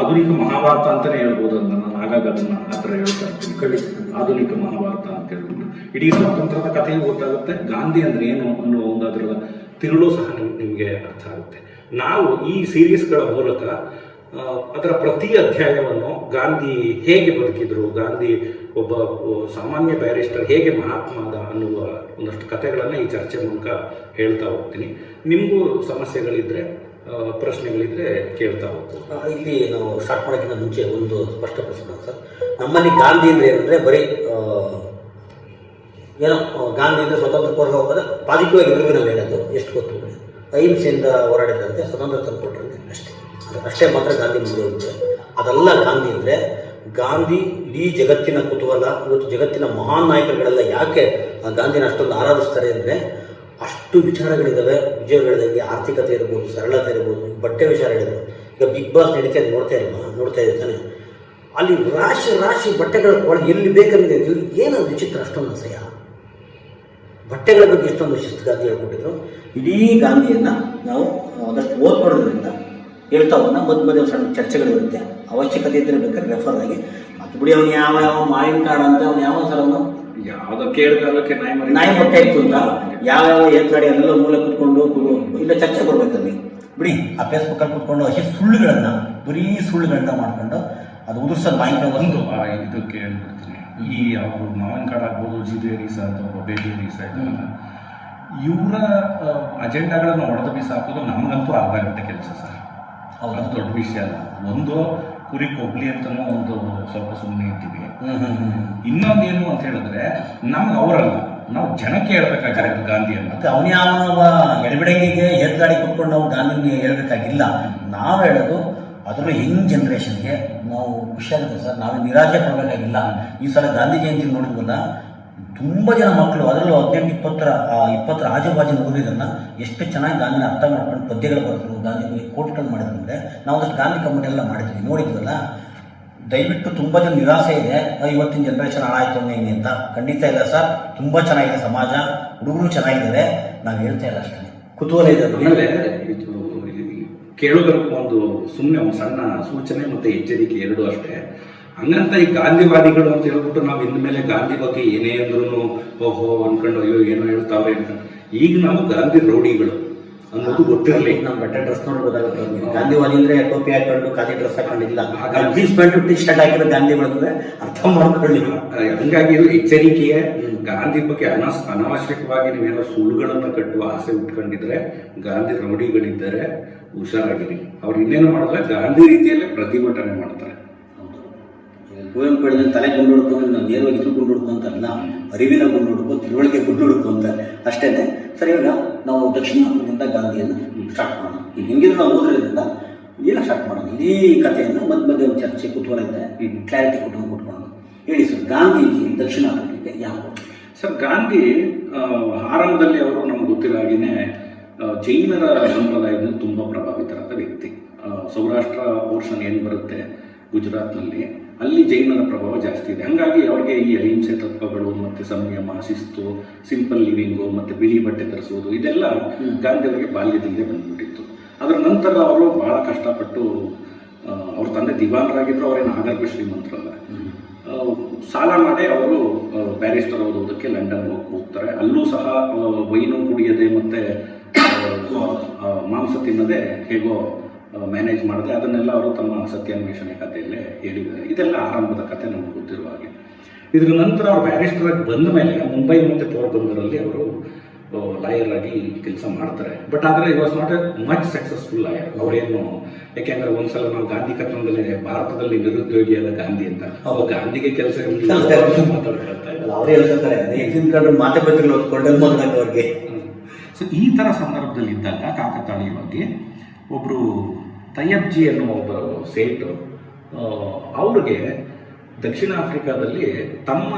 ಆಧುನಿಕ ಮಹಾಭಾರತ ಅಂತಾನೆ ಹೇಳ್ಬೋದು ಅಂತ ಆಗಾಗ ಅದನ್ನ ಥರ ಹೇಳ್ತಾ ಇರ್ತೀನಿ. ಖಂಡಿತ. ಆಧುನಿಕ ಮಹಾಭಾರತ ಅಂತ ಹೇಳ್ಬಿಟ್ಟು. ಇಡೀ ಸ್ವಾತಂತ್ರ್ಯದ ಕಥೆಯೂ ಗೊತ್ತಾಗುತ್ತೆ. ಗಾಂಧಿ ಅಂದ್ರೆ ಏನು ಅನ್ನೋ ಒಂದು ಅದರ ತಿರುಳು ಸಹ ನಿಮಗೆ ಅರ್ಥ ಆಗುತ್ತೆ. ನಾವು ಈ ಸೀರೀಸ್ಗಳ ಮೂಲಕ ಅದರ ಪ್ರತಿ ಅಧ್ಯಾಯವನ್ನು ಗಾಂಧಿ ಹೇಗೆ ಬದುಕಿದ್ರು ಗಾಂಧಿ ಒಬ್ಬ ಸಾಮಾನ್ಯ ಬ್ಯಾರಿಸ್ಟರ್ ಹೇಗೆ ಮಹಾತ್ಮ ಅದ ಅನ್ನುವ ಒಂದಷ್ಟು ಕಥೆಗಳನ್ನು ಈ ಚರ್ಚೆ ಮೂಲಕ ಹೇಳ್ತಾ ಹೋಗ್ತೀನಿ. ನಿಮಗೂ ಸಮಸ್ಯೆಗಳಿದ್ರೆ ಆ, ಪ್ರಶ್ನೆಗಳಿದ್ರೆ ಕೇಳ್ತಾ ಹೋಗ್ತೀವಿ. ಇಲ್ಲಿ ನಾವು ಸ್ಟಾರ್ಟ್ ಮಾಡೋಕ್ಕಿಂತ ಮುಂಚೆ ಒಂದು ಸ್ಪಷ್ಟಪಡಿಸೋಣ ಸರ್. ನಮ್ಮಲ್ಲಿ ಗಾಂಧಿ ಅಂದರೆ ಏನಂದರೆ ಬರೀ ಏನೋ ಗಾಂಧಿ ಅಂದರೆ ಸ್ವತಂತ್ರ ಹೋಗೋದು ಪಾಸಿಟಿವ್ ಆಗಿ ನಾವು ಹೇಳೋದು ಎಷ್ಟು ಗೊತ್ತು ಅಹಿಂಸೆಯಿಂದ ಹೋರಾಡಿದಂತೆ ಸ್ವತಂತ್ರ ತಂದುಕೊಟ್ರಂತೆ ಅಷ್ಟೇ. ಅಷ್ಟೇ ಮಾತ್ರ ಗಾಂಧಿ ಮುಂದೆ ಅದೆಲ್ಲ ಗಾಂಧಿ ಅಂದರೆ ಗಾಂಧಿ ಇಡೀ ಜಗತ್ತಿನ ಕುತೂಹಲ, ಇವತ್ತು ಜಗತ್ತಿನ ಮಹಾನ್ ನಾಯಕರುಗಳೆಲ್ಲ ಯಾಕೆ ಗಾಂಧಿನ ಅಷ್ಟೊಂದು ಆರಾಧಿಸ್ತಾರೆ ಅಂದರೆ ಅಷ್ಟು ವಿಚಾರಗಳಿದ್ದಾವೆ ವಿಜಯಗಳಿದ್ದಾಗೆ ಆರ್ಥಿಕತೆ ಇರ್ಬೋದು, ಸರಳತೆ ಇರ್ಬೋದು ಬಟ್ಟೆ ವಿಚಾರ ಹೇಳಿದ್ರು. ಈಗ ಬಿಗ್ ಬಾಸ್ ನಡೀತಾ ಇದೆ, ನೋಡ್ತಾ ಇಲ್ವಾ? ನೋಡ್ತಾ ಇದ್ದಾನೆ ಅಲ್ಲಿ ರಾಶಿ ರಾಶಿ ಬಟ್ಟೆಗಳ ಒಳಗೆ ಎಲ್ಲಿ ಬೇಕಂದ್ರೆ ಇದು ಏನದು ವಿಚಿತ್ರ ಅಷ್ಟೊಂದು ಅಸಹ್ಯ. ಬಟ್ಟೆಗಳ ಬಗ್ಗೆ ಇಷ್ಟೊಂದು ಶಿಸ್ತು ಗಾಂಧಿ ಹೇಳ್ಕೊಟ್ಟಿದ್ರು. ಇಡೀ ಗಾಂಧಿಯನ್ನು ನಾವು ಒಂದಷ್ಟು ಓದ್ಕೊಡೋದ್ರಿಂದ ಹೇಳ್ತಾ ಹೋಗೋಣ. ಮಧ್ಯ ಸಣ್ಣ ಚರ್ಚೆಗಳಿರುತ್ತೆ. ಅವಶ್ಯಕತೆ ಇದ್ದರೆ ಬೇಕಾದ್ರೆ ರೆಫರ್ ಆಗಿ. ಮತ್ತು ಬಿಡಿ, ಅವನು ಯಾವ ಯಾವ ಮಾವಿನ ಕಾರ್ಡ್ ಅಂತ ಅವ್ನು ಯಾವ ಸಲ ಅವನು ಯಾವ್ದೋ ಕೇಳ್ಗಾಲಕ್ಕೆ ನಾಯಿ ನಾಯಿ ಮೊಟ್ಟೆ ಇತ್ತು ಅಂತ. ಯಾವ ಯಾವ ಏರ್ಗಾಡಿ ಎಲ್ಲ ಮೂಲೆ ಕುತ್ಕೊಂಡು ಇಲ್ಲ ಚರ್ಚೆ ಕೊಡ್ಬೇಕಲ್ಲಿ. ಬಿಡಿ ಆ ಫೇಸ್ಬುಕ್ಕಲ್ಲಿ ಕುತ್ಕೊಂಡು ಅಷ್ಟೇ ಸುಳ್ಳುಗಳನ್ನ ಬರೀ ಸುಳ್ಳುಗಳನ್ನ ಮಾಡ್ಕೊಂಡು ಅದು ಉದುರ್ಸೋದು ಮಾಹಿತಿ ಒಂದು ಇದಕ್ಕೆ ಹೇಳ್ಬಿಡ್ತೀನಿ ಈ ಅವರು ಮಾವನ ಕಾಡು ಆಗ್ಬೋದು ಜಿಬೆ ರೀಸಾ ಅಥವಾ ಬೇಬಿ ರೀಸಾ ಇದೆಲ್ಲ ಇವರ ಅಜೆಂಡಾಗಳನ್ನು ಹೊಡೆದು ಬೀಸಾಕೋದು ನಮಗಂತೂ ಅರ್ಧ ಗಂಟೆ ಕೆಲಸ ಸರ್. ಹೌದು. ಅದು ದೊಡ್ಡ ವಿಷಯ ಅಲ್ಲ. ಒಂದು ಕುರಿ ಕೊಬ್ಲಿ ಅಂತಲೂ ಒಂದು ಸ್ವಲ್ಪ ಸುಮ್ಮನೆ ಇದ್ದೀವಿ. ಇನ್ನೊಂದೇನು ಅಂತ ಹೇಳಿದ್ರೆ ನಮ್ಗೆ ಅವರಲ್ಲ ನಾವು ಜನಕ್ಕೆ ಹೇಳ್ಬೇಕಾಗಿರೋದು ಗಾಂಧಿಯನ್ನು. ಮತ್ತೆ ಅವನ ಯಾವ ಎಡಬಿಡಂಗಿಗೆ ಏರ್ಗಾಡಿ ಕುತ್ಕೊಂಡು ನಾವು ಗಾಂಧಿಗೆ ಹೇಳ್ಬೇಕಾಗಿಲ್ಲ. ನಾವು ಹೇಳೋದು ಅದರಲ್ಲೂ ಯಂಗ್ ಜನ್ರೇಷನ್ಗೆ ನಾವು ಖುಷಿಯಾಗುತ್ತೆ ಸರ್. ನಾವು ನಿರಾಶೆ ಪಡಬೇಕಾಗಿಲ್ಲ. ಈ ಸಲ ಗಾಂಧಿ ಜಯಂತಿ ನೋಡಿದ್ವಲ್ಲ ತುಂಬ ಜನ ಮಕ್ಕಳು ಅದರಲ್ಲೂ ಹದಿನೆಂಟು ಇಪ್ಪತ್ತರ ಆ, ಇಪ್ಪತ್ತರ ಆಜುಬಾಜಿನ ಊರಿಗನ್ನ ಎಷ್ಟು ಚೆನ್ನಾಗಿ ಗಾಂಧಿನ ಅರ್ಥ ಮಾಡ್ಕೊಂಡು ಪದ್ಯಗಳು ಬರೆದ್ರು ಗಾಂಧಿ ಬಗ್ಗೆ ಕೋಟ್ಗಳು ಮಾಡಿದ್ರು ಅಂದರೆ ನಾವು ಅದಷ್ಟು ಗಾಂಧಿ ಕಮಿಟಿ ಎಲ್ಲ ಮಾಡಿದ್ವಿ. ನೋಡಿದ್ವಲ್ಲ? ದಯವಿಟ್ಟು ತುಂಬ ಜನ ನಿರಾಸೆ ಇದೆ. ಇವತ್ತಿನ ಜನ್ರೇಷನ್ ಹಾಳಾಯ್ತು ಅನ್ನೋ ಹಿಂಗೆ ಅಂತ. ಖಂಡಿತ ಇಲ್ಲ ಸರ್. ತುಂಬ ಚೆನ್ನಾಗಿದೆ ಸಮಾಜ. ಹುಡುಗರು ಚೆನ್ನಾಗಿದ್ದಾರೆ. ನಾವು ಹೇಳ್ತಾ ಇಲ್ಲ ಅಷ್ಟೇ. ಕುತೂಹಲ ಇದೆ ಕೇಳೋದಕ್ಕೂ ಇದು ಒಂದು ಸುಮ್ಮನೆ ಒಂದು ಸಣ್ಣ ಸೂಚನೆ ಮತ್ತೆ ಎಚ್ಚರಿಕೆ ಎರಡು ಅಷ್ಟೇ. ಹಂಗಂತ ಈ ಗಾಂಧಿವಾದಿಗಳು ಅಂತ ಹೇಳ್ಬಿಟ್ಟು ನಾವು ಇನ್ಮೇಲೆ ಗಾಂಧಿ ಬಗ್ಗೆ ಏನೇ ಅಂದ್ರೂ ಓಹೋ ಅನ್ಕೊಂಡು ಅಯ್ಯೋ ಏನೋ ಹೇಳ್ತಾವೆ ಅಂತ ಈಗ ನಾವು ಗಾಂಧಿ ರೌಡಿಗಳು ಅನ್ನೋದು ಗೊತ್ತಿರಲಿ. ನಮ್ಮ ಬಟ್ಟೆ ಡ್ರೆಸ್ ನೋಡ್ಬೋದಾಗುತ್ತೆ ಗೊತ್ತಾಗುತ್ತೆ. ಗಾಂಧಿವಾದಿ ಅಂದ್ರೆ ಟೋಪಿ ಹಾಕೊಂಡು ಖಾದಿ ಡ್ರೆಸ್ ಹಾಕೊಂಡಿಲ್ಲ. ಜೀನ್ಸ್ ಪ್ಯಾಂಟ್ ಟಿ ಶರ್ಟ್ ಹಾಕಿರೋ ಗಾಂಧಿಗಳು ಅಂದ್ರೆ ಅರ್ಥ ಮಾಡ್ಕೊಳ್ಳಿ. ಹಂಗಾಗಿ ಇದು ಎಚ್ಚರಿಕೆಯೇ ಗಾಂಧಿ ಬಗ್ಗೆ ಅನಸ್ ಅನಾವಶ್ಯಕವಾಗಿ ನೀವೇನೋ ಸುಳ್ಳುಗಳನ್ನು ಕಟ್ಟುವ ಆಸೆ ಉಟ್ಕೊಂಡಿದ್ರೆ ಗಾಂಧಿ ರೌಡಿಗಳಿದ್ದರೆ ಹುಷಾರಾಗಿರಿ. ಅವ್ರು ಇನ್ನೇನು ಮಾಡಿದ್ರೆ ಗಾಂಧಿ ರೀತಿಯಲ್ಲೇ ಪ್ರತಿಭಟನೆ ಮಾಡ್ತಾರೆ. ಕುವೆಂಪು ಹೇಳಿದ್ರೆ ತಲೆ ಗುಂಡು ಹುಡ್ಕೊಂಡು ನಾವು ನೇರವಾಗಿ ಇದ್ರು ಗುಂಡು ಹುಡ್ಕು ಅಂತಲ್ಲ ಅರಿವಿನ ಗುಂಡು ಹುಡುಕು ತಿಳುವಳಿಕೆ ಗುಂಡು ಹುಡುಕು ಅಂತ ಅಷ್ಟೇನೆ. ಸರಿ, ಇವಾಗ ನಾವು ದಕ್ಷಿಣ ಆಫ್ರಿಕಿಂದ ಗಾಂಧಿಯನ್ನು ಸ್ಟಾರ್ಟ್ ಮಾಡೋಣ. ಈಗ ಹೆಂಗಿದ್ರು ನಾವು ಓದಿರೋದ್ರಿಂದ ಏನು ಸ್ಟಾರ್ಟ್ ಮಾಡೋಣ. ಇಡೀ ಕಥೆಯನ್ನು ಮಧ್ಯ ಮಧ್ಯ ಒಂದು ಚರ್ಚೆ ಕುತೂಹಲ ಇದೆ. ಕ್ಲಾರಿಟಿ ಕೊಟ್ಟು ಕೊಟ್ಕೊಂಡು ಹೇಳಿ ಸರ್, ಗಾಂಧೀಜಿ ದಕ್ಷಿಣ ಆಫ್ರಿಕಾಕ್ಕೆ ಯಾವ ಸರ್, ಗಾಂಧಿ ಆರಂಭದಲ್ಲಿ ಅವರು, ನಮ್ಗೆ ಗೊತ್ತಿರೋ ಜೈನರ ಸಂಪ್ರದಾಯದಿಂದ ತುಂಬ ಪ್ರಭಾವಿತರಾದ ವ್ಯಕ್ತಿ. ಸೌರಾಷ್ಟ್ರ ಪೋರ್ಷನ್ ಏನು ಬರುತ್ತೆ ಗುಜರಾತ್ನಲ್ಲಿ? ಅಲ್ಲಿ ಜೈನರ ಪ್ರಭಾವ ಜಾಸ್ತಿ ಇದೆ. ಹಾಗಾಗಿ ಅವ್ರಿಗೆ ಈ ಅಹಿಂಸೆ ತತ್ವಗಳು ಮತ್ತು ಸಂಯಮ ಶಿಸ್ತು ಸಿಂಪಲ್ ಲಿವಿಂಗು ಮತ್ತು ಬಿಳಿ ಬಟ್ಟೆ ಧರಿಸೋದು ಇದೆಲ್ಲ ಗಾಂಧಿ ಅವರಿಗೆ ಬಾಲ್ಯದಿಂದಲೇ ಬಂದ್ಬಿಟ್ಟಿತ್ತು. ಅದರ ನಂತರ ಅವರು ಬಹಳ ಕಷ್ಟಪಟ್ಟು ಅವ್ರ ತಂದೆ ದಿವಾನರಾಗಿದ್ರು ಅವರೇನು ಆಗರ್ಭ ಶ್ರೀಮಂತರಲ್ಲ ಸಾಲ ಮಾಡಿ ಅವರು ಬ್ಯಾರಿಸ್ಟರ್ ಓದೋದಕ್ಕೆ ಲಂಡನ್ ಹೋಗಿ ಹೋಗ್ತಾರೆ. ಅಲ್ಲೂ ಸಹ ವೈನು ಕುಡಿಯದೆ ಮತ್ತೆ ಮಾಂಸ ತಿನ್ನದೆ ಹೇಗೋ ಮ್ಯಾನೇಜ್ ಮಾಡಿದೆ ಅದನ್ನೆಲ್ಲ ಅವರು ತಮ್ಮ ಸತ್ಯಾನ್ವೇಷಣೆ ಕಥೆಯಲ್ಲೇ ಹೇಳಿದ್ದಾರೆ. ಇದೆಲ್ಲ ಆರಂಭದ ಕಥೆ ನಮಗೆ ಗೊತ್ತಿರುವ ಹಾಗೆ. ಇದ್ರ ನಂತರ ಅವ್ರು ಬ್ಯಾರಿಸ್ಟರ್ ಆಗಿ ಬಂದ ಮೇಲೆ ಮುಂಬೈ ಮತ್ತು ಪೋರ್ಬಂದರಲ್ಲಿ ಅವರು ಲಾಯರ್ ಆಗಿ ಕೆಲಸ ಮಾಡ್ತಾರೆ. ಬಟ್ ಆದರೆ was not a much successful lawyer ಅವರೇನು ಯಾಕೆಂದ್ರೆ ಒಂದ್ಸಲ ನಾವು ಗಾಂಧಿ ಕಥನದಲ್ಲಿ ಭಾರತದಲ್ಲಿ ನಿರುದ್ಯೋಗಿಯಾದ ಗಾಂಧಿ ಅಂತ. ಅವ್ರು ಗಾಂಧಿಗೆ ಕೆಲಸ ಮಾತಾಡ್ತಾರೆ ಅವರೇ ಹೇಳ್ತಾರೆ ಮಾತೆ ಪತ್ರಿಕೆ ಅವ್ರಿಗೆ. ಸೊ ಈ ಥರ ಸಂದರ್ಭದಲ್ಲಿ ಇದ್ದಾಗ ಕಾಕತಾಳೀಯವಾಗಿ ಒಬ್ಬರು ತಯ್ಯಬ್ಜಿ ಅನ್ನೋ ಒಬ್ಬ ಸೇಟು ಅವ್ರಿಗೆ ದಕ್ಷಿಣ ಆಫ್ರಿಕಾದಲ್ಲಿ ತಮ್ಮ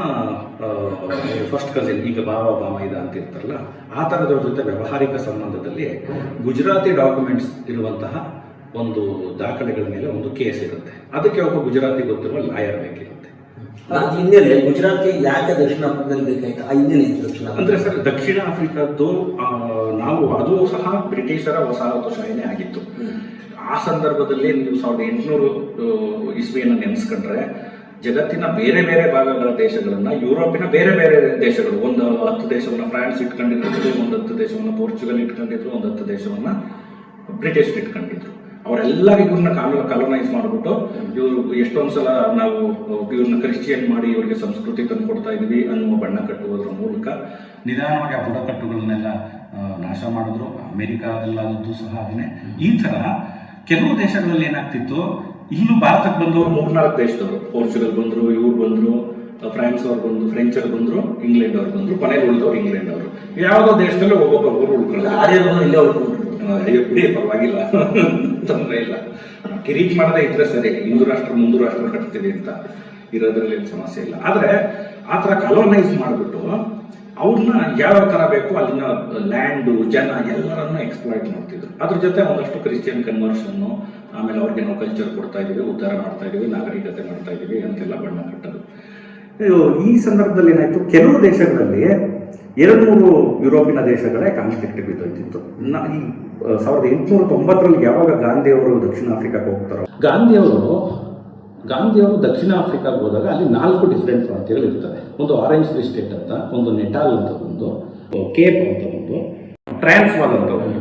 ಫಸ್ಟ್ ಕಸಿನ್ ಈಗ ಬಾವ ಬಾಮೈದ ಅಂತ ಇರ್ತಾರಲ್ಲ ಆ ಥರದವ್ರ ಜೊತೆ ವ್ಯಾವಹಾರಿಕ ಸಂಬಂಧದಲ್ಲಿ ಗುಜರಾತಿ ಡಾಕ್ಯುಮೆಂಟ್ಸ್ ಇರುವಂತಹ ಒಂದು ದಾಖಲೆಗಳ ಮೇಲೆ ಒಂದು ಕೇಸ್ ಇರುತ್ತೆ. ಅದಕ್ಕೆ ಒಬ್ಬ ಗುಜರಾತಿ ಗೊತ್ತಿರುವ ಲಾಯರ್ ಬೇಕಿರುತ್ತೆ. ಹಿನ್ನೆಲೆ ಗುಜರಾತಿ ಯಾಕೆ ದಕ್ಷಿಣ ಆಫ್ರಿಕಾದಲ್ಲಿ ಬೇಕಾಯ್ತು? ಆ ಹಿನ್ನೆಲೆ ಇತ್ತು ದಕ್ಷಿಣ ಅಂದ್ರೆ ಸರ್ ದಕ್ಷಿಣ ಆಫ್ರಿಕಾದ್ದು ನಾವು ಅದು ಸಹ ಬ್ರಿಟಿಷರ ವಸಾಹತುಶಾಹಿನೇ ಆಗಿತ್ತು. ಆ ಸಂದರ್ಭದಲ್ಲಿ ನೀವು ಸಾವಿರದ ಎಂಟುನೂರು ಇಸ್ವಿಯನ್ನು ನೆನೆಸ್ಕೊಂಡ್ರೆ ಜಗತ್ತಿನ ಬೇರೆ ಬೇರೆ ಭಾಗಗಳ ದೇಶಗಳನ್ನು, ಯುರೋಪಿನ ಬೇರೆ ಬೇರೆ ದೇಶಗಳು, ಒಂದು ಹತ್ತು ದೇಶವನ್ನು ಫ್ರಾನ್ಸ್ ಇಟ್ಕೊಂಡಿದ್ರು, ಒಂದು ಹತ್ತು ದೇಶವನ್ನು ಪೋರ್ಚುಗಲ್ ಇಟ್ಕೊಂಡಿದ್ರು, ಒಂದು ಹತ್ತು ದೇಶವನ್ನ ಬ್ರಿಟಿಷ್ ಇಟ್ಕೊಂಡಿದ್ರು. ಅವರೆಲ್ಲ ಇವ್ರನ್ನ ಕಾಲ ಕಾಲನೈಸ್ ಮಾಡಿಬಿಟ್ಟು ಇವರು ಎಷ್ಟೊಂದು ಸಲ ನಾವು ಇವ್ರನ್ನ ಕ್ರಿಶ್ಚಿಯನ್ ಮಾಡಿ ಇವರಿಗೆ ಸಂಸ್ಕೃತಿ ತಂದು ಕೊಡ್ತಾ ಇದೀವಿ ಅನ್ನುವ ಬಣ್ಣ ಕಟ್ಟುವುದರ ಮೂಲಕ ನಿಧಾನವಾಗಿ ಆ ಬುಡಕಟ್ಟುಗಳನ್ನೆಲ್ಲ ನಾಶ ಮಾಡಿದ್ರು. ಅಮೆರಿಕಾದಲ್ಲಾದದ್ದು ಸಹ ಅದನ್ನೇ ಈ ಥರ ಕೆಲವು ದೇಶಗಳಲ್ಲಿ ಏನಾಗ್ತಿತ್ತು? ಇಲ್ಲೂ ಭಾರತಕ್ಕೆ ಬಂದವರು ಮೂರ್ನಾಲ್ಕು ದೇಶದವರು. ಪೋರ್ಚುಗಲ್ ಬಂದರು ಇವ್ರು ಬಂದರು ಫ್ರಾನ್ಸ್ ಅವ್ರು ಬಂದ್ರು ಫ್ರೆಂಚ್ ಅವ್ರು ಬಂದ್ರು ಇಂಗ್ಲೆಂಡ್ ಅವ್ರು ಬಂದ್ರು ಕೊನೆಗೆ ಉಳಿದವ್ರು ಇಂಗ್ಲೆಂಡ್ ಅವರು. ಯಾವುದೋ ದೇಶದಲ್ಲಿ ಒಬ್ಬೊಬ್ಬರು ಉಳ್ಕೊಳ್ಳೋದು ಆರ್ಯರು ಇಲ್ಲೇ ಅಯ್ಯೋ ಬಿಡಿ ಪರವಾಗಿಲ್ಲ. ತೊಂದರೆ ಇಲ್ಲ. ಕಿರೀಟ್ ಮಾಡದೇ ಇದ್ರೆ ಸರಿ ಹಿಂದೂ ರಾಷ್ಟ್ರ ಮುಂದೂ ರಾಷ್ಟ್ರ ಕಟ್ತೀವಿ ಅಂತ ಇರೋದ್ರಲ್ಲಿ ಏನು ಸಮಸ್ಯೆ ಇಲ್ಲ. ಆದ್ರೆ ಆ ಥರ ಕಲೋನೈಸ್ ಮಾಡಿಬಿಟ್ಟು ಅವ್ರನ್ನ ಯಾವ ಥರ ಬೇಕು ಅಲ್ಲಿನ ಲ್ಯಾಂಡು, ಜನ ಎಲ್ಲರನ್ನ ಎಕ್ಸ್ಪ್ಲಾಯ್ಟ್ ಮಾಡ್ತಿದ್ರು. ಅದ್ರ ಜೊತೆ ಒಂದಷ್ಟು ಕ್ರಿಶ್ಚಿಯನ್ ಕನ್ವರ್ಷನ್ನು ಆಮೇಲೆ ಅವ್ರಿಗೆ ನಾವು ಕಲ್ಚರ್ ಕೊಡ್ತಾ ಇದ್ದೀವಿ, ಉದ್ಧಾರ ಮಾಡ್ತಾ ಇದ್ದೀವಿ, ನಾಗರಿಕತೆ ಮಾಡ್ತಾ ಇದ್ದೀವಿ, ಅಂತೆಲ್ಲ ಬಣ್ಣ ಕಟ್ಟೋದು. ಈ ಸಂದರ್ಭದಲ್ಲಿ ಏನಾಯ್ತು? ಕೆಲವು ದೇಶಗಳಲ್ಲಿ ಎರಡು ಮೂರು ಯುರೋಪಿನ ದೇಶಗಳೇ ಕಾನ್ಫ್ಲಿಕ್ಟ್ ಬಿದ್ದೋಯ್ತಿತ್ತು. ಈ ಸಾವಿರದ ಎಂಟುನೂರ ತೊಂಬತ್ತರಲ್ಲಿ ಯಾವಾಗ ಗಾಂಧಿ ಅವರು ದಕ್ಷಿಣ ಆಫ್ರಿಕಾಕ್ಕೆ ಹೋಗ್ತಾರೋ? ಗಾಂಧಿಯವರು ಗಾಂಧಿಯವರು ದಕ್ಷಿಣ ಆಫ್ರಿಕಾಗೆ ಹೋದಾಗ ಅಲ್ಲಿ ನಾಲ್ಕು ಡಿಫ್ರೆಂಟ್ ಪ್ರಾಂತ್ಯಗಳು ಇರ್ತವೆ. ಒಂದು ಆರೆಂಜ್ ಫ್ರೀ ಸ್ಟೇಟ್ ಅಂತ, ಒಂದು ನೆಟಾಲ್ ಅಂತ ಒಂದು, ಕೇಪ್ ಅಂತ ಒಂದು ಟ್ರಾನ್ಸ್ವಾಲ್ ಅಂತ ಒಂದು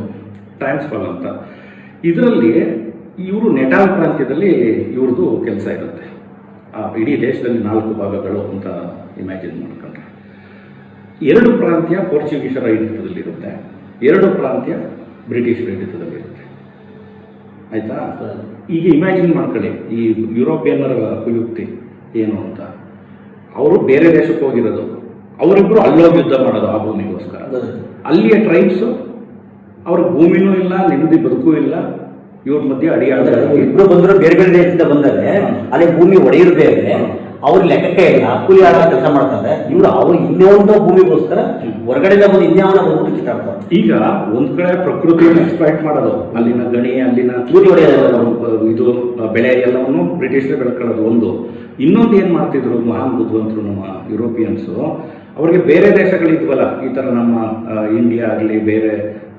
ಟ್ರಾನ್ಸ್ವಾಲ್ ಅಂತ. ಇದರಲ್ಲಿ ಇವರು ನೆಟಾಲ್ ಪ್ರಾಂತ್ಯದಲ್ಲಿ ಇವ್ರದ್ದು ಕೆಲಸ ಇರುತ್ತೆ. ಆ ಇಡೀ ದೇಶದಲ್ಲಿ ನಾಲ್ಕು ಭಾಗಗಳು ಅಂತ ಇಮ್ಯಾಜಿನ್ ಮಾಡ್ಕೊಂಡ್ರೆ. ಎರಡು ಪ್ರಾಂತ್ಯ ಪೋರ್ಚುಗೀಸರ ಹಿಡಿತದಲ್ಲಿರುತ್ತೆ ಎರಡು ಪ್ರಾಂತ್ಯ ಬ್ರಿಟಿಷರ ಹಿಡಿತದಲ್ಲಿರುತ್ತೆ ಆಯ್ತಾ? ಈಗ ಇಮ್ಯಾಜಿನ್ ಮಾಡ್ಕೊಳ್ಳಿ ಈ ಯುರೋಪಿಯನ್ನರ ಕುಯುಕ್ತಿ ಏನು ಅಂತ. ಅವರು ಬೇರೆ ದೇಶಕ್ಕೆ ಹೋಗಿರೋದು. ಅವರಿಬ್ರು ಅಲ್ಲೋಗಿ ಯುದ್ಧ ಮಾಡೋದು ಆ ಭೂಮಿಗೋಸ್ಕರ. ಅಲ್ಲಿಯ ಟ್ರೈಬ್ಸು ಅವ್ರ ಭೂಮಿನೂ ಇಲ್ಲ ನೆಮ್ಮದಿ ಬದುಕೂ ಇಲ್ಲ ಇವ್ರ ಮಧ್ಯೆ ಅಡಿಯಾಡ ಇಬ್ರು ಬಂದ್ರು ಬೇರೆ ಬೇರೆ ದೇಶದಿಂದ ಬಂದರೆ. ಅಲ್ಲಿ ಭೂಮಿ ಒಡೆಯರು ಬೇರೆ ಅವ್ರ ಲೆಕ್ಕಕ್ಕೆ ಇಲ್ಲ ಕೂಲಿ ಆಳ ಕೆಲಸ ಮಾಡ್ತಾರೆ ಇವ್ರು ಅವ್ರು ಇನ್ನೊಂದು ಭೂಮಿಗೋಸ್ಕರ ಹೊರಗಡೆಯಿಂದ ಬಂದು ಇನ್ಯಾವನ ಬಂದ್ಬಿಟ್ಟು ಕಿತ್ತಾಡ್ತಾರೆ ಈಗ ಒಂದ್ ಕಡೆ ಪ್ರಕೃತಿಯನ್ನು ಎಕ್ಸ್ಪ್ಲಾಯ್ಟ್ ಮಾಡೋದು ಅಲ್ಲಿನ ಗಣಿ ಅಲ್ಲಿನ. ಇದು ಬೆಳೆ ಎಲ್ಲವನ್ನು ಬ್ರಿಟಿಷರು ಬೆಳ್ಕೊಳ್ಳೋದು ಒಂದು ಇನ್ನೊಂದು ಏನ್ ಮಾಡ್ತಿದ್ರು ಮಹಾನ್ ಬುದ್ಧಿವಂತರು ನಮ್ಮ ಯುರೋಪಿಯನ್ಸು ಅವ್ರಿಗೆ ಬೇರೆ ದೇಶಗಳಿದ್ವಲ್ಲ ಈ ತರ ನಮ್ಮ ಇಂಡಿಯಾ ಆಗಲಿ ಬೇರೆ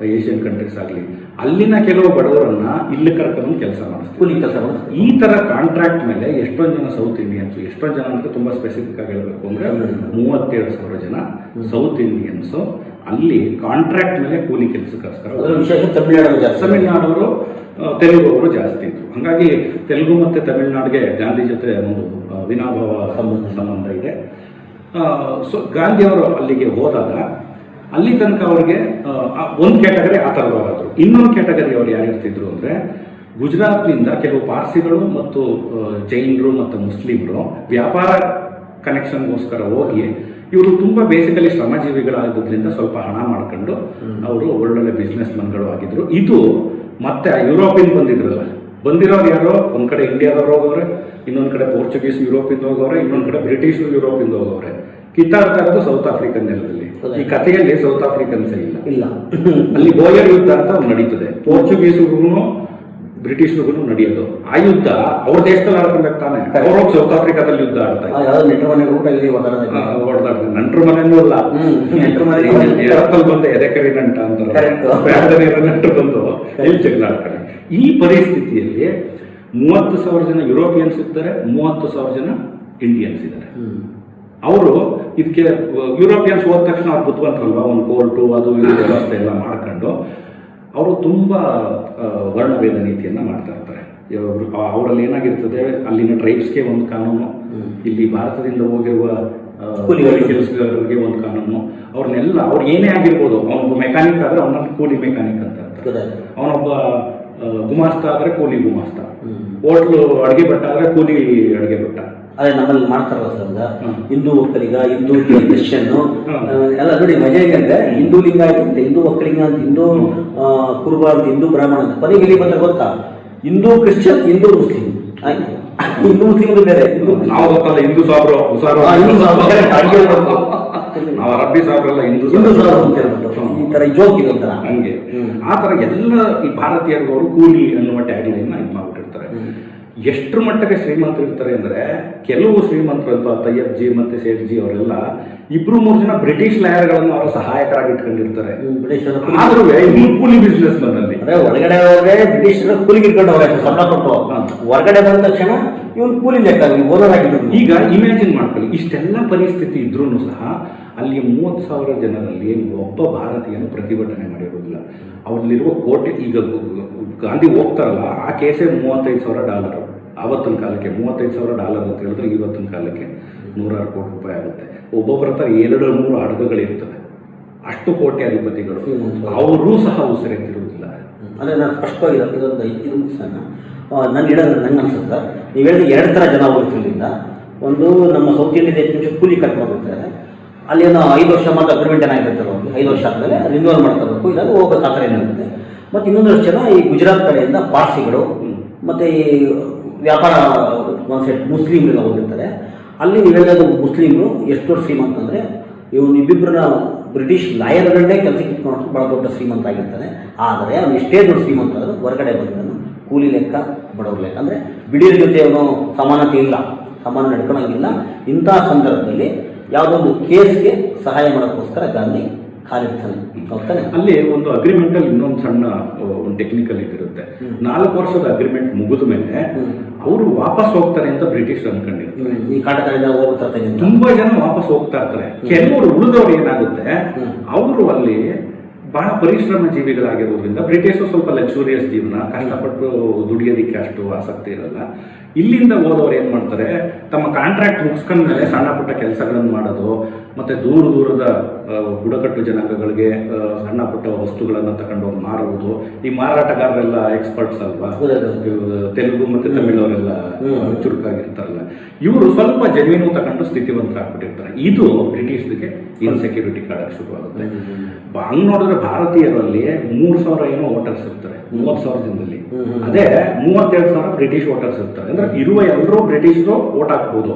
ಏಷ್ಯನ್ ಕಂಟ್ರೀಸ್ ಆಗಲಿ ಅಲ್ಲಿನ ಕೆಲವು ಬಡವರನ್ನ ಇಲ್ಲಿ ಕರ್ಕೊಂಡು ಕೆಲಸ ಮಾಡಿಸ್ತೀವಿ. ಕೂಲಿ ಕೆಲಸ ಈ ತರ ಕಾಂಟ್ರಾಕ್ಟ್ ಮೇಲೆ ಎಷ್ಟೊಂದು ಜನ ಸೌತ್ ಇಂಡಿಯನ್ಸ್ ಎಷ್ಟೊಂದು ಜನ ಅಂತ ತುಂಬಾ ಸ್ಪೆಸಿಫಿಕ್ ಆಗಿ ಹೇಳಬೇಕು ಅಂದ್ರೆ ಮೂವತ್ತೇಳು ಸಾವಿರ ಜನ ಸೌತ್ ಇಂಡಿಯನ್ಸ್ ಅಲ್ಲಿ ಕಾಂಟ್ರಾಕ್ಟ್ ಮೇಲೆ ಕೂಲಿ ಕೆಲಸಕ್ಕೋಸ್ಕರ ತಮಿಳುನಾಡವರು ತೆಲುಗು ಅವರು ಜಾಸ್ತಿ ಇದ್ರು. ಹಾಗಾಗಿ ತೆಲುಗು ಮತ್ತೆ ತಮಿಳುನಾಡಿಗೆ ಗಾಂಧಿ ಜೊತೆ ಒಂದು ವಿನಾಭಾವ ಸಂಬಂಧ. ಸಂಬಂಧ ಇದೆ. ಸೊ ಗಾಂಧಿಯವರು ಅಲ್ಲಿಗೆ ಹೋದಾಗ ಅಲ್ಲಿ ತನಕ ಅವ್ರಿಗೆ ಒಂದು ಕ್ಯಾಟಗರಿ ಆ ಥರದವರಾದರು ಇನ್ನೊಂದು ಕ್ಯಾಟಗರಿ ಅವ್ರು ಯಾರಿರ್ತಿದ್ರು ಅಂದರೆ ಗುಜರಾತ್ನಿಂದ ಕೆಲವು ಪಾರ್ಸಿಗಳು ಮತ್ತು ಜೈನರು ಮತ್ತು ಮುಸ್ಲಿಮರು ವ್ಯಾಪಾರ ಕನೆಕ್ಷನ್ಗೋಸ್ಕರ ಹೋಗಿ ಇವರು ತುಂಬ ಬೇಸಿಕಲಿ ಶ್ರಮಜೀವಿಗಳಾಗಿದ್ದರಿಂದ ಸ್ವಲ್ಪ ಹಣ ಮಾಡ್ಕೊಂಡು ಅವರು ಒಳ್ಳೊಳ್ಳೆ ಬಿಸ್ನೆಸ್ ಮನ್ಗಳು ಆಗಿದ್ರು. ಇದು ಮತ್ತೆ ಯುರೋಪಿಯನ್ ಬಂದಿದ್ರಲ್ಲ. ಬಂದಿರೋರು ಯಾರೋ? ಒಂದು ಕಡೆ ಇಂಡಿಯಾದವ್ರು ಹೋಗೋರೆ ಇನ್ನೊಂದು ಕಡೆ ಪೋರ್ಚುಗೀಸ್ ಯುರೋಪಿಂದ ಹೋಗೋರೆ ಇನ್ನೊಂದು ಕಡೆ ಬ್ರಿಟಿಷ್ ಯುರೋಪಿಂದ ಹೋಗವ್ರೆ. ಕಿತ್ತಾಡ್ತಾ ಇರೋದು ಸೌತ್ ಆಫ್ರಿಕನ್ ನೆಲದಲ್ಲಿ ಈ ಕಥೆಯಲ್ಲಿ ಸೌತ್ ಆಫ್ರಿಕನ್ಸ್ ಇಲ್ಲ. ಇಲ್ಲ. ಅಲ್ಲಿ ಬೋಯರ್ ಯುದ್ಧ ಅಂತ ನಡೀತದೆ. ಪೋರ್ಚುಗೀಸ್ಗೂ ಬ್ರಿಟಿಷ್ರಿಗೂ ನಡೆಯೋದು. ಆ ಯುದ್ಧ ಅವ್ರ ದೇಶದಲ್ಲಿ ಆಡ್ಕೊಬೇಕು ತಾನೆ ಅವ್ರು ಸೌತ್ ಆಫ್ರಿಕಾದಲ್ಲಿ ಯುದ್ಧ ಆಡ್ತಾ ನೆಟ್ರ. ನಂಟ್ರ ಮನೆಯೂ ಅಲ್ಲ. ನೆಂಟ್ರ ಬಂದ ಎದೆಕರಿ ನಂಟ ಅಂತಾರೆ. Correct. ಬ್ಯಾಡದನೆ ಇರೋ ನಂಟು ಬಂದು ಜಗಳ ಆಡ್ತಾರೆ ಈ ಪರಿಸ್ಥಿತಿಯಲ್ಲಿ ಮೂವತ್ತು ಸಾವಿರ ಜನ ಯುರೋಪಿಯನ್ಸ್ ಇರ್ತಾರೆ ಮೂವತ್ತು ಸಾವಿರ ಜನ ಇಂಡಿಯನ್ಸ್ ಇದ್ದಾರೆ. ಅವರು ಇದಕ್ಕೆ ಯುರೋಪಿಯನ್ಸ್ ಹೋದ ತಕ್ಷಣ ಅವ್ರು ಬುದ್ಧಿವಂತರಲ್ವಾ ಒಂದು ಕೋರ್ಟು ಅದು ಇದು ವ್ಯವಸ್ಥೆ ಎಲ್ಲ ಮಾಡ್ಕೊಂಡು ಅವರು ತುಂಬ ವರ್ಣಭೇದ ನೀತಿಯನ್ನು ಮಾಡ್ತಾ ಇರ್ತಾರೆ. ಅವರಲ್ಲಿ ಏನಾಗಿರ್ತದೆ ಅಲ್ಲಿನ ಟ್ರೈಬ್ಸ್ಗೆ ಒಂದು ಕಾನೂನು ಇಲ್ಲಿ ಭಾರತದಿಂದ ಹೋಗಿರುವ ಕೂಲಿ. ಕೆಲಸಗಾರರಿಗೆ ಒಂದು ಕಾನೂನು. ಅವ್ರನ್ನೆಲ್ಲ ಅವ್ರು ಏನೇ ಆಗಿರ್ಬೋದು ಅವನೊಬ್ಬ ಮೆಕ್ಯಾನಿಕ್ ಆದರೆ ಅವನನ್ನು ಕೂಲಿ ಮೆಕ್ಯಾನಿಕ್ ಅಂತ ಅವನೊಬ್ಬ ಗುಮಾಸ್ತ ಆದರೆ ಕೂಲಿ ಗುಮಾಸ್ತ. ಹೋಟ್ಲು ಅಡುಗೆ ಭಟ್ಟ ಆದರೆ ಕೂಲಿ ಅಡುಗೆ ಭಟ್ಟ. ಅದೇ ನಮ್ಮಲ್ಲಿ ಮಾಡ್ತಾರಲ್ಲ ಸರ್ ಈಗ ಹಿಂದೂ ಒಕ್ಕಲಿಗ ಹಿಂದೂ ಕ್ರಿಶ್ಚಿಯನ್ ಎಲ್ಲ ನೋಡಿ ಮಜಾ ಹೇಗೆ ಹಿಂದೂ ಲಿಂಗ ಅಂತ ಹಿಂದೂ ಒಕ್ಕಲಿಗ ಅಂತ ಹಿಂದೂ ಕುರುಬ ಅಂತ ಹಿಂದೂ ಬ್ರಾಹ್ಮಣ ಅಂತ. ಕೊನೆಗೆ ಇಲ್ಲಿ ಬಂದ್ರೆ ಗೊತ್ತಾ? Hindu Christian Hindu Muslim. Hindu Muslim ಬೇರೆ. ನಾವು ಗೊತ್ತಲ್ಲ ಹಿಂದೂ ಸಾಬ್ರು. ನಾವು ಅರಬ್ಬಿ ಸಾಬ್ರಲ್ಲ ಹಿಂದೂ ಹಿಂದೂ ಈ ತರ ಜೋಕ್ ಇದೆ ಒಂಥರ. ಹಂಗೆ. ಆ ತರ ಎಲ್ಲ ಈ ಭಾರತೀಯರು ಕೂಲಿ ಅನ್ನುವ ಟ್ಯಾಗ್ಲೈನ್ ಇದು ಎಷ್ಟರ ಮಟ್ಟಕ್ಕೆ ಶ್ರೀಮಂತರು ಇರ್ತಾರೆ ಅಂದರೆ ಕೆಲವು ಶ್ರೀಮಂತರು ಅಂತ ತಯ್ಯಬ್ ಜಿ ಮತ್ತು ಸೇಠ್ ಜಿ ಅವರೆಲ್ಲ ಇಬ್ರು ಮೂರು ಜನ ಬ್ರಿಟಿಷ್ ಲಾಯರ್ಗಳನ್ನು ಅವರ ಸಹಾಯಕರಾಗಿ ಇಟ್ಕೊಂಡಿರ್ತಾರೆ. ಆದ್ರೂ ಕೂಲಿ ಬಿಸ್ನೆಸ್ನಲ್ಲಿ ಅದೇ ಒಳಗಡೆ ಹೋದ್ರೆ ಬ್ರಿಟಿಷರ ಕೂಲಿಗೆ ಇಟ್ಕೊಂಡು ಹೋಗ್ತಾರೆ ಸಂಬಳ ಕೊಟ್ಟು. ಹೊರಗಡೆ ಬಂದ ತಕ್ಷಣ ಇವನು ಕೂಲಿ ಲೆಕ್ಕ ಓನರ್ ಆಗಿದ್ರು ಈಗ ಇಮ್ಯಾಜಿನ್ ಮಾಡ್ಕೊಳ್ಳಿ ಇಷ್ಟೆಲ್ಲ ಪರಿಸ್ಥಿತಿ ಇದ್ರೂ ಸಹ ಅಲ್ಲಿ ಮೂವತ್ತು ಸಾವಿರ ಜನರಲ್ಲಿ ಒಬ್ಬ ಭಾರತೀಯನು ಪ್ರತಿಭಟನೆ ಮಾಡಿರೋದಿಲ್ಲ. ಅವರಲ್ಲಿರುವ ಕೋಟೆ ಈಗ ಗಾಂಧಿ ಹೋಗ್ತಾರಲ್ಲ, ಆ ಕೇಸೇ ಮೂವತ್ತೈದು ಸಾವಿರ ಡಾಲರ್. ಆವತ್ತಿನ ಕಾಲಕ್ಕೆ ಮೂವತ್ತೈದು ಸಾವಿರ ಡಾಲರ್ ಅಂತ ಹೇಳಿದ್ರೆ ಇವತ್ತಿನ ಕಾಲಕ್ಕೆ ನೂರಾರು ಕೋಟಿ ರೂಪಾಯಿ ಆಗುತ್ತೆ. ಒಬ್ಬೊಬ್ಬರ ಹತ್ರ ಎರಡು ಮೂರು ಹಡಗುಗಳಿರ್ತವೆ ಅಷ್ಟು ಕೋಟಿ ಅಧಿಪತಿಗಳು. ಅವರೂ ಸಹ ಉಸಿರೆತ್ತಿರುವುದಿಲ್ಲ ಅಂದರೆ ನಾನು ಸ್ಪಷ್ಟವಾಗಿ ಇದೊಂದು ಐದು ಮುಗಿಸೋಣ ನಾನು ಹೇಳೋದು ನಂಗೆ ಅನ್ಸುತ್ತೆ ನೀವು ಹೇಳಿದ ಎರಡು ಥರ ಜನ ಹೋಗ್ತಿರ್ಲಿಲ್ಲ ಒಂದು ನಮ್ಮ ಸೌತ್ ಹೆಚ್ಚು ದೇಶ ಕೂಲಿ ಕಟ್ ಹೋಗ್ತಾರೆ ಅಲ್ಲಿ ಏನೋ ಐದು ವರ್ಷ ಮಾತ್ರ ಅಗ್ರಿಮೆಂಟ್ ಏನಾಗಿರ್ತಾರೆ ಐದು ವರ್ಷ ಆದಮೇಲೆ ರಿನ್ಯೂವಲ್ ಮಾಡ್ಕೋಬೇಕು. ಇಲ್ಲ ಹೋಗ್ಬೇಕು, ಆ ಏನಾಗುತ್ತೆ? ಮತ್ತು ಇನ್ನೊಂದಷ್ಟು ಜನ ಈ ಗುಜರಾತ್ ಕಡೆಯಿಂದ ಪಾರ್ಸಿಗಳು ಮತ್ತು ಈ ವ್ಯಾಪಾರ ಕಾನ್ಸೆಪ್ಟ್ ಮುಸ್ಲಿಮ್ರೆಲ್ಲ ಹೋಗಿರ್ತಾರೆ. ಅಲ್ಲಿ ನೀವು ಹೇಳಿದ ಮುಸ್ಲಿಮ್ರು ಎಷ್ಟು ದೊಡ್ಡ ಶ್ರೀಮಂತ ಅಂದರೆ ಇವನು ಇಬ್ಬಿಬ್ಬರನ್ನ ಬ್ರಿಟಿಷ್ ಲಾಯರ್ಗಳನ್ನೇ ಕೆಲಸಕ್ಕೆ ಇಟ್ಕೊಂಡು ಭಾಳ ದೊಡ್ಡ ಶ್ರೀಮಂತ ಆಗಿರ್ತಾನೆ ಆದರೆ ಅವನು ಎಷ್ಟೇ ದೊಡ್ಡ ಶ್ರೀಮಂತ ಆದರೂ ಹೊರಗಡೆ ಬಂದನು ಕೂಲಿ ಲೆಕ್ಕ ಬಡವ್ರ ಲೆಕ್ಕ. ಅಂದರೆ ಬಿಡಿಯರ ಜೊತೆ ಅವನು ಸಮಾನತೆ ಇಲ್ಲ ಸಮಾನ ನಡ್ಕೊಳಂಗಿಲ್ಲ. ಇಂಥ ಸಂದರ್ಭದಲ್ಲಿ ಯಾವುದೊಂದು ಕೇಸ್ಗೆ ಸಹಾಯ ಮಾಡೋಕ್ಕೋಸ್ಕರ ಗಾಂಧಿ ಹೋಗ್ತಾನೆ ಅಲ್ಲಿ ಒಂದು ಅಗ್ರಿಮೆಂಟ್ ಅಲ್ಲಿ ಇನ್ನೊಂದು ಸಣ್ಣ ಒಂದು ಟೆಕ್ನಿಕಲ್ ಇದಿರುತ್ತೆ. ನಾಲ್ಕು ವರ್ಷದ ಅಗ್ರಿಮೆಂಟ್ ಮುಗಿದ ಮೇಲೆ ಅವರು ವಾಪಸ್ ಹೋಗ್ತಾರೆ ಅಂತ ಬ್ರಿಟಿಷ್ ಅನ್ಕೊಂಡಿರ್ತಾರೆ ಈ ಹೋಗ್ತಾರೆ ತುಂಬಾ ಜನ ವಾಪಸ್ ಹೋಗ್ತಾ ಇರ್ತಾರೆ. ಕೆಲವರು ಉಳಿದವರು ಏನಾಗುತ್ತೆ? ಅವರು ಅಲ್ಲಿ ಬಹಳ ಪರಿಶ್ರಮ ಜೀವಿಗಳಾಗಿರೋದ್ರಿಂದ ಬ್ರಿಟಿಷರು ಸ್ವಲ್ಪ ಲಕ್ಸುರಿಯಸ್ ಜೀವನ ಕಷ್ಟಪಟ್ಟು ದುಡಿಯೋದಿಕ್ಕೆ ಅಷ್ಟು ಆಸಕ್ತಿ ಇರಲ್ಲ. ಇಲ್ಲಿಂದ ಹೋದವ್ರು ಏನ್ ಮಾಡ್ತಾರೆ? ತಮ್ಮ ಕಾಂಟ್ರಾಕ್ಟ್ ಮುಗಿಸ್ಕೊಂಡ್ಮೇಲೆ ಸಣ್ಣ ಪುಟ್ಟ ಕೆಲಸಗಳನ್ನು ಮಾಡೋದು ಮತ್ತೆ ದೂರ ದೂರದ ಬುಡಕಟ್ಟು ಜನಾಂಗಗಳಿಗೆ ಸಣ್ಣ ಪುಟ್ಟ ವಸ್ತುಗಳನ್ನು ತಗೊಂಡೋಗಿ ಮಾರುವುದು. ಈ ಮಾರಾಟಗಾರರೆಲ್ಲ ಎಕ್ಸ್ಪರ್ಟ್ಸ್ ಅಲ್ವಾ. ತೆಲುಗು ಮತ್ತೆ ತಮಿಳವರೆಲ್ಲ ಅವರೆಲ್ಲ ಚುರುಕಾಗಿರ್ತಾರಲ್ಲ. ಇವರು ಸ್ವಲ್ಪ ಜಮೀನು ತಗೊಂಡು ಸ್ಥಿತಿವಂತರಾಗ್ಬಿಟ್ಟಿರ್ತಾರೆ. ಇದು ಬ್ರಿಟಿಷ್ಗೆ ಇನ್ಸೆಕ್ಯೂರಿಟಿ ಕಾರ್ಡ್ ಶುರುವಾಗುತ್ತೆ. ಹಂಗೆ ಹಂಗ್ ನೋಡಿದ್ರೆ ಭಾರತೀಯರಲ್ಲಿ ಮೂರ್ ಸಾವಿರ ಏನೋ ವೋಟರ್ಸ್ ಇರ್ತಾರೆ. ಮೂವತ್ ಸಾವಿರ ಜನದಲ್ಲಿ. ಅದೇ ಮೂವತ್ತೆರಡು ಸಾವಿರ ಬ್ರಿಟಿಷ್ ವೋಟರ್ಸ್ ಇರ್ತಾರೆ. ಅಂದ್ರೆ ಇರುವ ಎಲ್ಲರೂ ಬ್ರಿಟಿಷರು ವೋಟ್ ಹಾಕ್ಬೋದು.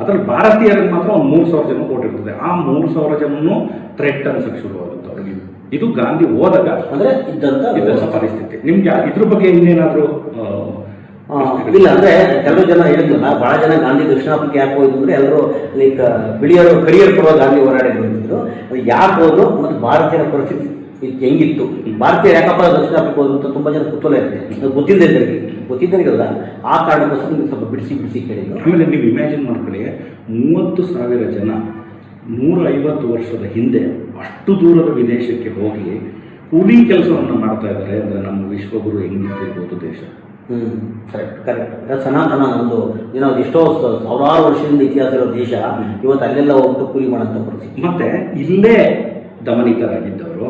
ಅದ್ರಲ್ಲಿ ಭಾರತೀಯರಿಗೆ ಮಾತ್ರ ಒಂದು ಮೂರು ಸಾವಿರ ಜನ ವೋಟ್ ಇರ್ತದೆ. ಆ ಮೂರು ಸಾವಿರ ಜನನು ಥ್ರೆಟ್ ಅನ್ಸಕ್ ಶುರುವಾಗುತ್ತೆ ಅವ್ರಿಗೆ. ಇದು ಗಾಂಧಿ ಹೋದಾಗ ಅಂದ್ರೆ ಇದ್ದಂಥ ಇದ್ದಂಥ ಪರಿಸ್ಥಿತಿ. ನಿಮ್ಗೆ ಇದ್ರ ಬಗ್ಗೆ ಇನ್ನೇನಾದ್ರೂ ಇಲ್ಲ ಅಂದ್ರೆ ಕೆಲವು ಜನ ಹೇಳಿದ್ರಲ್ಲ ಬಹಳ ಜನ ಗಾಂಧಿ ದಕ್ಷಿಣ ಆಫ್ರಿಕಾ ಯಾಕೆ ಹೋಯ್ತು ಅಂದ್ರೆ ಎಲ್ಲರೂ ಲೈಕ್ ಬಿಳಿಯರು ಕರಿಯರ್ ಪರವ ಗಾಂಧಿ ಹೋರಾಡಿದ್ರು ಅಂತಿದ್ರು. ಯಾಕೆ ಹೋದ್ರು ಮತ್ತು ಭಾರತೀಯರ ಪರಿಸ್ಥಿತಿ ಇದ್ ಹೆಂಗಿತ್ತು? ಭಾರತೀಯ ಯಾಕಪ್ಪ ದಕ್ಷಿಣ ಆಫ್ರಿಕಾ ಹೋದ್ರು ಅಂತ ತುಂಬ ಜನ ಕುತೂಹಲ ಇರುತ್ತೆ. ಅದು ಗೊತ್ತಿದ್ದರಿಗೆ ಗೊತ್ತಿದ್ದರಿಗಲ್ಲ ಆ ಕಾರಣಕ್ಕೋಸ್ಕರ ನಿಮ್ಗೆ ಸ್ವಲ್ಪ ಬಿಡಿಸಿ ಬಿಡಿಸಿ ಕೇಳಿದ್ರು ಆಮೇಲೆ ನೀವು ಇಮ್ಯಾಜಿನ್ ಮಾಡ್ಕೊಳ್ಳಿ. ಮೂವತ್ತು ಸಾವಿರ ಜನ ನೂರ ಐವತ್ತು ವರ್ಷದ ಹಿಂದೆ ಅಷ್ಟು ದೂರದ ವಿದೇಶಕ್ಕೆ ಹೋಗಿ ಕೂಲಿ ಕೆಲಸವನ್ನು ಮಾಡ್ತಾ ಇದ್ದಾರೆ ಅಂದರೆ ನಮ್ಮ ವಿಶ್ವಗುರು ಹೆಂಗಿರ್ತಿರ್ಬೋದು ದೇಶ? ಹ್ಞೂ ಕರೆಕ್ಟ್ ಕರೆಕ್ಟ್ ಸನಾತನ ಒಂದು ಏನೋ ಎಷ್ಟೋ ಸಾವಿರಾರು ವರ್ಷದಿಂದ ಇತಿಹಾಸ ಇರೋ ದೇಶ ಇವತ್ತು ಅಲ್ಲೆಲ್ಲ ಹೋಗ್ಬಿಟ್ಟು ಕೂಲಿ ಮಾಡೋಂಥ ಪರಿಸ್ಥಿತಿ. ಮತ್ತೆ ಇಲ್ಲೇ ದಮನಿತರಾಗಿದ್ದವರು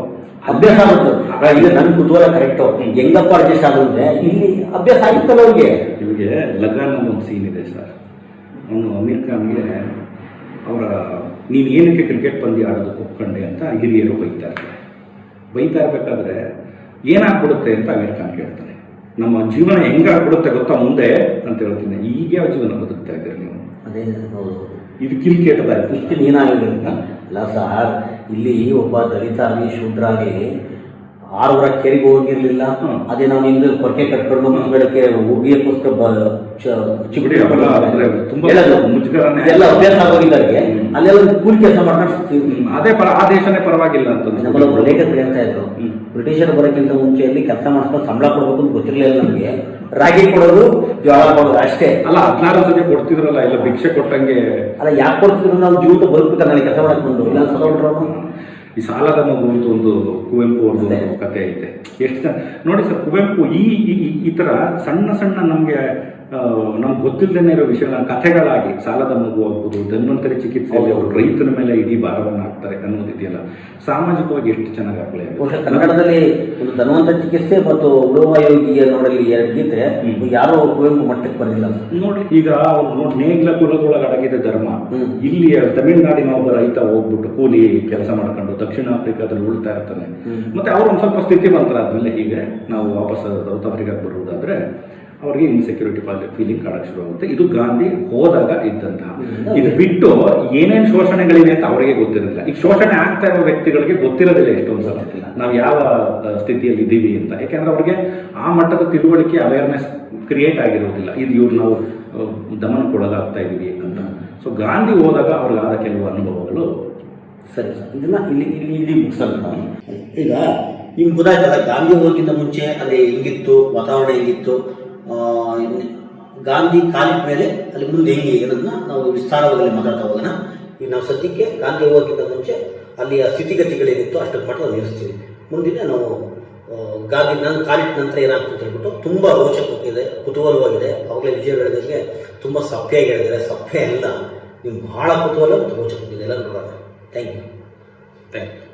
ಅಭ್ಯಾಸ ಆಗುತ್ತೆ. ಈಗ ನನ್ನ ಕುತೂಹಲ ಕರೆಕ್ಟ್ ಹೆಂಗಪ್ಪ ಅಡ್ಜಸ್ಟ್ ಆಗುತ್ತೆ ಇಲ್ಲಿ ಅಭ್ಯಾಸ ಆಗಿತ್ತಲ್ಲ ಅವ್ರಿಗೆ? ನಿಮಗೆ ಲಗಾನ್ ಒಂದು ಸೀನ್ ಇದೆ ಸರ್. ಅವನು ಅಮೀರ್ ಖಾನ್ಗೆ ಅವರ ನೀನು ಏನಕ್ಕೆ ಕ್ರಿಕೆಟ್ ಪಂದ್ಯ ಆಡೋದು ಒಪ್ಕೊಂಡೆ ಅಂತ ಹಿರಿಯರು ಬೈತಾ ಇರ್ತಾರೆ. ಬೈತಾ ಇರಬೇಕಾದ್ರೆ ಏನಾಗ್ಬಿಡುತ್ತೆ ಅಂತ ಅಮೀರ್ ಖಾನ್ ಕೇಳ್ತಾನೆ. ನಮ್ಮ ಜೀವನ ಹೆಂಗಾಗ್ಬಿಡುತ್ತೆ ಗೊತ್ತಾ ಮುಂದೆ? ಅಂತ ಹೇಳ್ತೀನಿ. ಈಗ ಯಾವ ಜೀವನ ಬದುಕ್ತಾ ಇದ್ದೀರಿ ನೀವು. ಅದೇ ಇದು ಕಿಲ್ಕೇಟದಾಯ್ತು. ಇಷ್ಟು ಅಂತ? ಅಲ್ಲ ಸರ್ ಇಲ್ಲಿ ಒಬ್ಬ ದಲಿತ ಆಗಲಿ ಶೂದ್ರ ಆಗಲಿ ಆರೂರ ಕೆರೆಗೆ ಹೋಗಿರ್ಲಿಲ್ಲ. ಅದೇ ನಾವು ಹಿಂದೆ ಕೊರಕೆ ಕಟ್ಕೊಂಡು ಮುಂದ್ಗಡೆ ಉಗಿಯಕ್ಕೋಸ್ಕರ ಬ- ಚ- ಚಿಗುಡಿ ಬಿಡಿ, ಅವೆಲ್ಲ ಅಂದ್ರೆ ತುಂಬಾ ಹೇಳೋದು. ಮುಜುಗರನೇ. ಇದೆಲ್ಲ ಅಭ್ಯಾಸ ಆಗೋಗಿದ್ದವ್ರಿಗೆ ಅಲ್ಲೆಲ್ಲ ಕೂಲಿ ಕೆಲಸ ಮಾಡ್ಕೊಂಡು ಅದೇ ಪರ ಆ ದೇಶನೇ ಪರವಾಗಿಲ್ಲ ಅಂತ ನಮ್ಮಲ್ಲೊಬ್ಬರು ಲೇಖಕರು ಹೇಳ್ತಾ ಇದ್ರು. ಬ್ರಿಟಿಷರು ಬರೋಕ್ಕಿಂತ ಮುಂಚೆ ಇಲ್ಲಿ ಕೆಲಸ ಮಾಡಿಸ್ಕೊಂಡು ಸಂಬಳ ಕೊಡ್ಬೇಕು ಅಂತ ಗೊತ್ತಿರಲಿಲ್ಲ ನಮಗೆ. ರಾಗಿ ಕೊಡೋದು ಜೋಳ ಕೊಡೋದು ಅಷ್ಟೇ. ಅಲ್ಲ ಹದಿನಾರು ಸಂಜೆ ಕೊಡ್ತಿದ್ರಲ್ಲ ಇಲ್ಲ ಭಿಕ್ಷೆ ಕೊಟ್ಟಂಗೆ. ಅಲ್ಲ ಯಾಕೆ ಕೊಡ್ತಿದ್ರು ನಾವು ಜೀವಿತ ಬದುಕುತ್ತ ನನಗೆ ಕೆಲಸ ಮಾಡಕ್ ಬಂದು ಇಲ್ಲ ಸದೋಟ್ರು ಈ ಸಾಲದ ಮಗು ಅಂತ ಒಂದು ಕುವೆಂಪು ಅವ್ರದ್ದು ಕತೆ ಐತೆ. ಎಷ್ಟು ನೋಡಿ ಸರ್ ಕುವೆಂಪು ಈ ಈ- ಈ- ಈ ತರ ಸಣ್ಣ ಸಣ್ಣ ನಮಗೆ ನಮ್ಗೆ ಗೊತ್ತಿಲ್ಲದೇ ಇರೋ ವಿಷಯಗಳ ಕಥೆಗಳಾಗಿ ಸಾಲದ ಮಗು ಆಗ್ಬೋದು ಧನ್ವಂತರಿ ಚಿಕಿತ್ಸೆಯಲ್ಲಿ ಅವರು ರೈತನ ಮೇಲೆ ಇಡೀ ಭಾರವನ್ನು ಹಾಕ್ತಾರೆ ಅನ್ನೋದಿದೆಯಲ್ಲ ಸಾಮಾಜಿಕವಾಗಿ ಎಷ್ಟು ಚೆನ್ನಾಗಿ ಬಹುಶಃ ಕನ್ನಡದಲ್ಲಿ ಒಂದು ಧನ್ವಂತ ಚಿಕಿತ್ಸೆ ಮತ್ತು ಉಳುವ ಯೋಗಿಯ ನೋಡಲಿ ಎರಡು ಗೀತೆ. ಯಾರೋ ಕುವೆಂಪು ಮಟ್ಟಕ್ಕೆ ಬಂದಿಲ್ಲ. ನೋಡಿ ಈಗ ಅವ್ರು ನೋಡಿ ನೇಗ್ಲ ಕುಲದೊಳಗೆ ಅಡಗಿದೆ ಧರ್ಮ ಇಲ್ಲಿ ತಮಿಳುನಾಡಿನ ಒಬ್ಬ ರೈತ ಹೋಗ್ಬಿಟ್ಟು ಕೂಲಿ ಕೆಲಸ ಮಾಡ್ಕೊಂಡು ದಕ್ಷಿಣ ಆಫ್ರಿಕಾದಲ್ಲಿ ಉಳ್ತಾ ಇರ್ತಾನೆ. ಮತ್ತೆ ಅವ್ರು ಒಂದು ಸ್ವಲ್ಪ ಸ್ಥಿತಿ ಬಂತಾರ ಆದ್ಮೇಲೆ ಹೀಗೆ ನಾವು ವಾಪಸ್ ಸೌತ್ ಆಫ್ರಿಕಾಗೆ ಬರುವುದಾದ್ರೆ ಅವರಿಗೆ ಇನ್ಸೆಕ್ಯೂರಿಟಿ ಫೀಲಿಂಗ್ ಕಾಡಕ್ಕೆ ಶುರು ಆಗುತ್ತೆ. ಇದು ಗಾಂಧಿ ಹೋದಾಗ ಇದ್ದಂತಹ. ಇದು ಬಿಟ್ಟು ಏನೇನು ಶೋಷಣೆಗಳಿವೆ ಅಂತ ಅವರಿಗೆ ಗೊತ್ತಿರೋದಿಲ್ಲ. ಈಗ ಶೋಷಣೆ ಆಗ್ತಾ ಇರೋ ವ್ಯಕ್ತಿಗಳಿಗೆ ಗೊತ್ತಿರೋದಿಲ್ಲ ಎಷ್ಟೊಂದು ಸಲ. ನಾವು ಯಾವ ಸ್ಥಿತಿಯಲ್ಲಿ ಇದ್ದೀವಿ ಅಂತ. ಯಾಕೆಂದ್ರೆ ಅವ್ರಿಗೆ ಆ ಮಟ್ಟದ ತಿಳುವಳಿಕೆ ಅವೇರ್ನೆಸ್ ಕ್ರಿಯೇಟ್ ಆಗಿರೋದಿಲ್ಲ. ಇದು ಇವ್ರು ನಾವು ದಮನ ಕೊಡೋದಾಗ್ತಾ ಇದೀವಿ ಅಂತ. ಸೊ ಗಾಂಧಿ ಹೋದಾಗ ಆದ ಕೆಲವು ಅನುಭವಗಳು ಸರಿ ಸರ್. ಇದನ್ನ ಇಲ್ಲಿ ಇಲ್ಲಿ ಇಲ್ಲಿ ಮುಗಿಸಲ್ಲ ಈಗ ನಿಮ್ಗೆ ಗೊತ್ತಾಯ್ತಲ್ಲ, ಗಾಂಧಿ ಹೋಗಿಂತ ಮುಂಚೆ ಅಲ್ಲಿ ಹೆಂಗಿತ್ತು, ವಾತಾವರಣ ಹೆಂಗಿತ್ತು ಗಾಂಧಿ ಕಾಲಿಟ್ ಮೇಲೆ ಅಲ್ಲಿ ಮುಂದೆ ಹೆಂಗೆ ಏನನ್ನ ನಾವು ವಿಸ್ತಾರವಾಗಿ ಮಾತಾಡ್ತಾ ಹೋಗೋಣ. ಈಗ ನಾವು ಸದ್ಯಕ್ಕೆ ಗಾಂಧಿ ಹೋಗೋಕ್ಕಿಂತ ಮುಂಚೆ ಅಲ್ಲಿಯ ಸ್ಥಿತಿಗತಿಗಳೇನಿತ್ತು ಅಷ್ಟಕ್ಕೆ ಮಟ್ಟ ನಾವು ಮುಂದಿನ ನಾವು ಗಾಂಧಿ ನನ್ನ ಕಾಲಿಟ್ ನಂತರ ಏನಾಗ್ತದೆ ಹೇಳ್ಬಿಟ್ಟು ತುಂಬ ರೋಚಕವಾಗಿದೆ ಕುತೂಹಲವಾಗಿದೆ. ಅವಾಗಲೇ ವಿಜಯ ಹೇಳಿದಂಗೆ ತುಂಬ ಸಪ್ಪೆಯಾಗಿ ಹೇಳಿದ್ದಾರೆ. ಸಪ್ಪೆ ಅಲ್ಲ, ನಿಮ್ಗೆ ಬಹಳ ಕುತೂಹಲ ಮತ್ತು ರೋಚಕವಾಗಿದೆ ಎಲ್ಲ ನೋಡೋಣ. Thank you. Thank you.